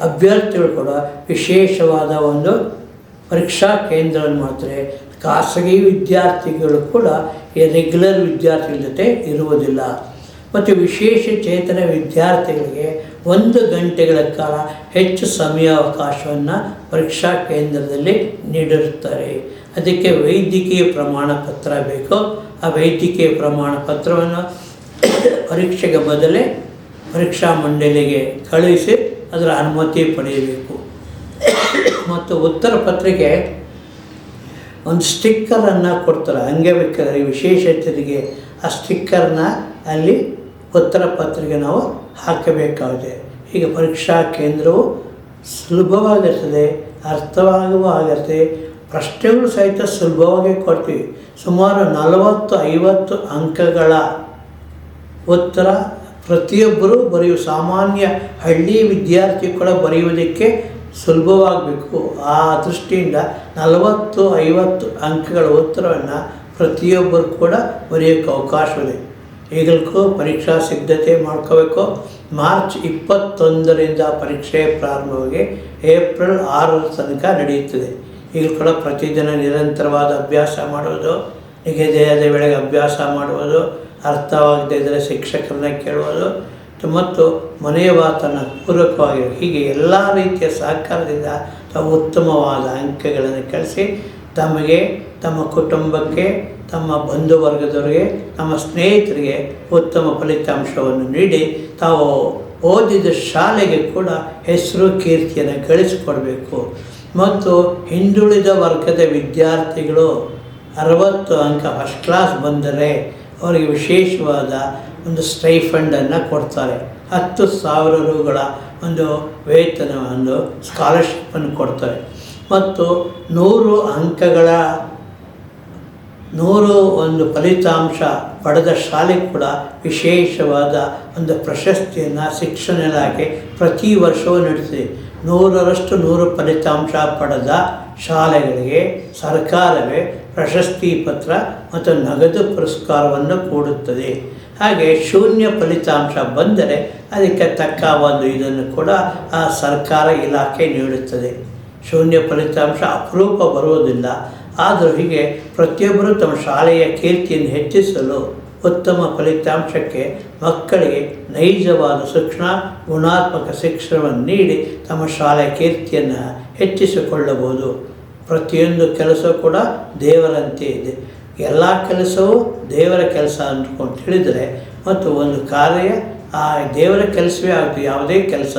ಅಭ್ಯರ್ಥಿಗಳು ಕೂಡ ವಿಶೇಷವಾದ ಒಂದು ಪರೀಕ್ಷಾ ಕೇಂದ್ರವನ್ನು ಮಾಡ್ತಾರೆ. ಖಾಸಗಿ ವಿದ್ಯಾರ್ಥಿಗಳು ಕೂಡ ಈ ರೆಗ್ಯುಲರ್ ವಿದ್ಯಾರ್ಥಿಗಳ ಜೊತೆ ಇರುವುದಿಲ್ಲ. ಮತ್ತು ವಿಶೇಷ ಚೇತನ ವಿದ್ಯಾರ್ಥಿಗಳಿಗೆ ಒಂದು ಗಂಟೆಗಳ ಕಾಲ ಹೆಚ್ಚು ಸಮಯಾವಕಾಶವನ್ನು ಪರೀಕ್ಷಾ ಕೇಂದ್ರದಲ್ಲಿ ನೀಡಿರುತ್ತಾರೆ. ಅದಕ್ಕೆ ವೈದ್ಯಕೀಯ ಪ್ರಮಾಣ ಪತ್ರ ಬೇಕು. ಆ ವೈದ್ಯಕೀಯ ಪ್ರಮಾಣ ಪತ್ರವನ್ನು ಪರೀಕ್ಷೆಗೆ ಬದಲೇ ಪರೀಕ್ಷಾ ಮಂಡಳಿಗೆ ಕಳುಹಿಸಿ ಅದರ ಅನುಮತಿ ಪಡೆಯಬೇಕು. ಮತ್ತು ಉತ್ತರ ಪತ್ರಿಕೆ ಒಂದು ಸ್ಟಿಕ್ಕರನ್ನು ಕೊಡ್ತಾರೆ ಅಂಗವಿಕಲರಿಗೆ ವಿಶೇಷತೆಗೆ ಆ ಸ್ಟಿಕ್ಕರ್ನ ಅಲ್ಲಿ ಉತ್ತರ ಪತ್ರಿಕೆ ನಾವು ಹಾಕಬೇಕಾಗಿದೆ ಈಗ ಪರೀಕ್ಷಾ ಕೇಂದ್ರವು ಸುಲಭವಾಗಿರ್ತದೆ, ಅರ್ಥವಾಗುವ ಆಗಿರ್ತದೆ ಪ್ರಶ್ನೆಗಳು ಸಹಿತ ಸುಲಭವಾಗಿ ಕೊಡ್ತೀವಿ. ಸುಮಾರು ನಲವತ್ತು ಐವತ್ತು ಅಂಕಗಳ ಉತ್ತರ ಪ್ರತಿಯೊಬ್ಬರೂ ಬರೆಯುವ ಸಾಮಾನ್ಯ ಹಳ್ಳಿ ವಿದ್ಯಾರ್ಥಿ ಕೂಡ ಬರೆಯುವುದಕ್ಕೆ ಸುಲಭವಾಗಬೇಕು. ಆ ದೃಷ್ಟಿಯಿಂದ ನಲವತ್ತು, ಐವತ್ತು ಅಂಕಗಳ ಉತ್ತರವನ್ನು ಪ್ರತಿಯೊಬ್ಬರು ಕೂಡ ಬರೆಯೋಕ್ಕೆ ಅವಕಾಶವಿದೆ. ಈಗಲೂ ಪರೀಕ್ಷಾ ಸಿದ್ಧತೆ ಮಾಡ್ಕೋಬೇಕು. ಮಾರ್ಚ್ ಇಪ್ಪತ್ತೊಂದರಿಂದ ಪರೀಕ್ಷೆ ಪ್ರಾರಂಭವಾಗಿ ಏಪ್ರಿಲ್ ಆರರ ತನಕ ನಡೆಯುತ್ತದೆ. ಈಗ ಕೂಡ ಪ್ರತಿದಿನ ನಿರಂತರವಾದ ಅಭ್ಯಾಸ ಮಾಡುವುದು, ನಿಗದಿಯಾದ ವೇಳೆಗೆ ಅಭ್ಯಾಸ ಮಾಡುವುದು ಅರ್ಥವಾಗದೇ ಇದ್ದರೆ ಶಿಕ್ಷಕರನ್ನ ಕೇಳುವುದು ಮತ್ತು ಮನೆಯ ಮಾತನ್ನು ಪೂರಕವಾಗಿ ಹೀಗೆ ಎಲ್ಲ ರೀತಿಯ ಸಹಕಾರದಿಂದ ತಾವು ಉತ್ತಮವಾದ ಅಂಕಗಳನ್ನು ಕಳಿಸಿ ತಮಗೆ, ತಮ್ಮ ಕುಟುಂಬಕ್ಕೆ, ತಮ್ಮ ಬಂಧು ವರ್ಗದವರಿಗೆ ತಮ್ಮ ಸ್ನೇಹಿತರಿಗೆ ಉತ್ತಮ ಫಲಿತಾಂಶವನ್ನು ನೀಡಿ ತಾವು ಓದಿದ ಶಾಲೆಗೆ ಕೂಡ ಹೆಸರು, ಕೀರ್ತಿಯನ್ನು ಗಳಿಸಿಕೊಡಬೇಕು. ಮತ್ತು ಹಿಂದುಳಿದ ವರ್ಗದ ವಿದ್ಯಾರ್ಥಿಗಳು ಅರವತ್ತು ಅಂಕ ಫಸ್ಟ್ ಕ್ಲಾಸ್ ಬಂದರೆ ಅವರಿಗೆ ವಿಶೇಷವಾದ ಒಂದು ಸ್ಟೈಫಂಡನ್ನು ಕೊಡ್ತಾರೆ. ಹತ್ತು ಸಾವಿರ ರೂಗಳ ಒಂದು ವೇತನ, ಒಂದು ಸ್ಕಾಲರ್ಶಿಪ್ಪನ್ನು ಕೊಡ್ತಾರೆ. ಮತ್ತು ನೂರು ಅಂಕಗಳ, ನೂರು ಒಂದು ಫಲಿತಾಂಶ ಪಡೆದ ಶಾಲೆ ಕೂಡ ವಿಶೇಷವಾದ ಒಂದು ಪ್ರಶಸ್ತಿಯನ್ನು ಶಿಕ್ಷಣ ಇಲಾಖೆ ಪ್ರತಿ ವರ್ಷವೂ ನಡೆಸಿದೆ ನೂರರಷ್ಟು ನೂರು ಫಲಿತಾಂಶ ಪಡೆದ ಶಾಲೆಗಳಿಗೆ, ಸರ್ಕಾರವೇ ಪ್ರಶಸ್ತಿ ಪತ್ರ ಮತ್ತು ನಗದು ಪುರಸ್ಕಾರವನ್ನು ಕೊಡುತ್ತದೆ. ಹಾಗೆ ಶೂನ್ಯ ಫಲಿತಾಂಶ ಬಂದರೆ ಅದಕ್ಕೆ ತಕ್ಕ ಒಂದು ಇದನ್ನು ಕೂಡ ಆ ಸರ್ಕಾರ ಇಲಾಖೆ ನೀಡುತ್ತದೆ. ಶೂನ್ಯ ಫಲಿತಾಂಶ ಅಪರೂಪ ಬರುವುದಿಲ್ಲ. ಆದರೂ ಹೀಗೆ ಪ್ರತಿಯೊಬ್ಬರೂ ತಮ್ಮ ಶಾಲೆಯ ಕೀರ್ತಿಯನ್ನು ಹೆಚ್ಚಿಸಲು ಉತ್ತಮ ಫಲಿತಾಂಶಕ್ಕೆ ಮಕ್ಕಳಿಗೆ ನೈಜವಾದ ಸೂಕ್ಷ್ಮ, ಗುಣಾತ್ಮಕ ಶಿಕ್ಷಣವನ್ನು ನೀಡಿ ತಮ್ಮ ಶಾಲೆಯ ಕೀರ್ತಿಯನ್ನು ಹೆಚ್ಚಿಸಿಕೊಳ್ಳಬಹುದು. ಪ್ರತಿಯೊಂದು ಕೆಲಸ ಕೂಡ ದೇವರಂತೆ ಇದೆ. ಎಲ್ಲ ಕೆಲಸವೂ ದೇವರ ಕೆಲಸ ಅಂದ್ಕೊಂಡು ತಿಳಿದರೆ ಮತ್ತು ಒಂದು ಕಾರ್ಯ, ಆ ದೇವರ ಕೆಲಸವೇ ಆಗುತ್ತೆ ಯಾವುದೇ ಕೆಲಸ,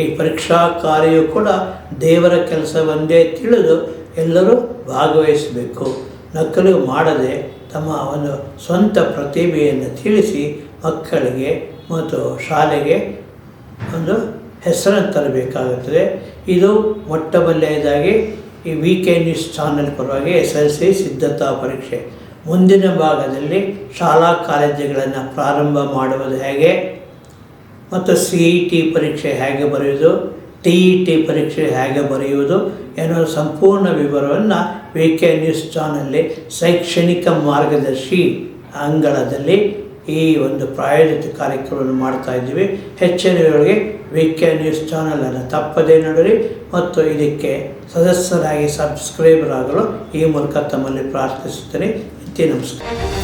ಈ ಪರೀಕ್ಷಾ ಕಾರ್ಯವು ಕೂಡ ದೇವರ ಕೆಲಸವೊಂದೇ ತಿಳಿದು ಎಲ್ಲರೂ ಭಾಗವಹಿಸಬೇಕು. ನಕಲು ಮಾಡದೆ ತಮ್ಮ ಒಂದು ಸ್ವಂತ ಪ್ರತಿಭೆಯನ್ನು ತಿಳಿಸಿ ಮಕ್ಕಳಿಗೆ ಮತ್ತು ಶಾಲೆಗೆ ಒಂದು ಹೆಸರನ್ನು ತರಬೇಕಾಗುತ್ತದೆ. ಇದು ಮೊಟ್ಟ ಮೊದಲನೇದಾಗಿ ಈ ಕೆ ನ್ಯೂಸ್ ಚಾನೆಲ್ ಪರವಾಗಿ ಎಸ್ ಎಲ್ ಸಿ ಸಿದ್ಧತಾ ಪರೀಕ್ಷೆ. ಮುಂದಿನ ಭಾಗದಲ್ಲಿ ಶಾಲಾ ಕಾಲೇಜುಗಳನ್ನು ಪ್ರಾರಂಭ ಮಾಡುವುದು ಹೇಗೆ? ಮತ್ತು ಸಿ ಇ ಟಿ ಪರೀಕ್ಷೆ ಹೇಗೆ ಬರೆಯುವುದು? ಟಿ ಇ ಟಿ ಪರೀಕ್ಷೆ ಹೇಗೆ ಬರೆಯುವುದು? ಎನ್ನುವ ಸಂಪೂರ್ಣ ವಿವರವನ್ನು ವಿ ಕೆ ನ್ಯೂಸ್ ಚಾನಲ್ಲಿ ಶೈಕ್ಷಣಿಕ ಮಾರ್ಗದರ್ಶಿ ಅಂಗಳದಲ್ಲಿ ಈ ಒಂದು ಪ್ರಾಯೋಜಿತ ಕಾರ್ಯಕ್ರಮವನ್ನು ಮಾಡ್ತಾ ಇದ್ದೀವಿ. ಹೆಚ್ಚಿನ ವಿವರಗಳಿಗೆ ವಿ ಕೆ ನ್ಯೂಸ್ ಚಾನಲನ್ನು ತಪ್ಪದೇ ನೋಡಿರಿ ಮತ್ತು ಇದಕ್ಕೆ ಸದಸ್ಯರಾಗಿ ಸಬ್ಸ್ಕ್ರೈಬರ್ ಆಗಲು ಈ ಮೂಲಕ ತಮ್ಮಲ್ಲಿ ಪ್ರಾರ್ಥಿಸುತ್ತೇನೆ. ನಮಸ್ಕಾರ.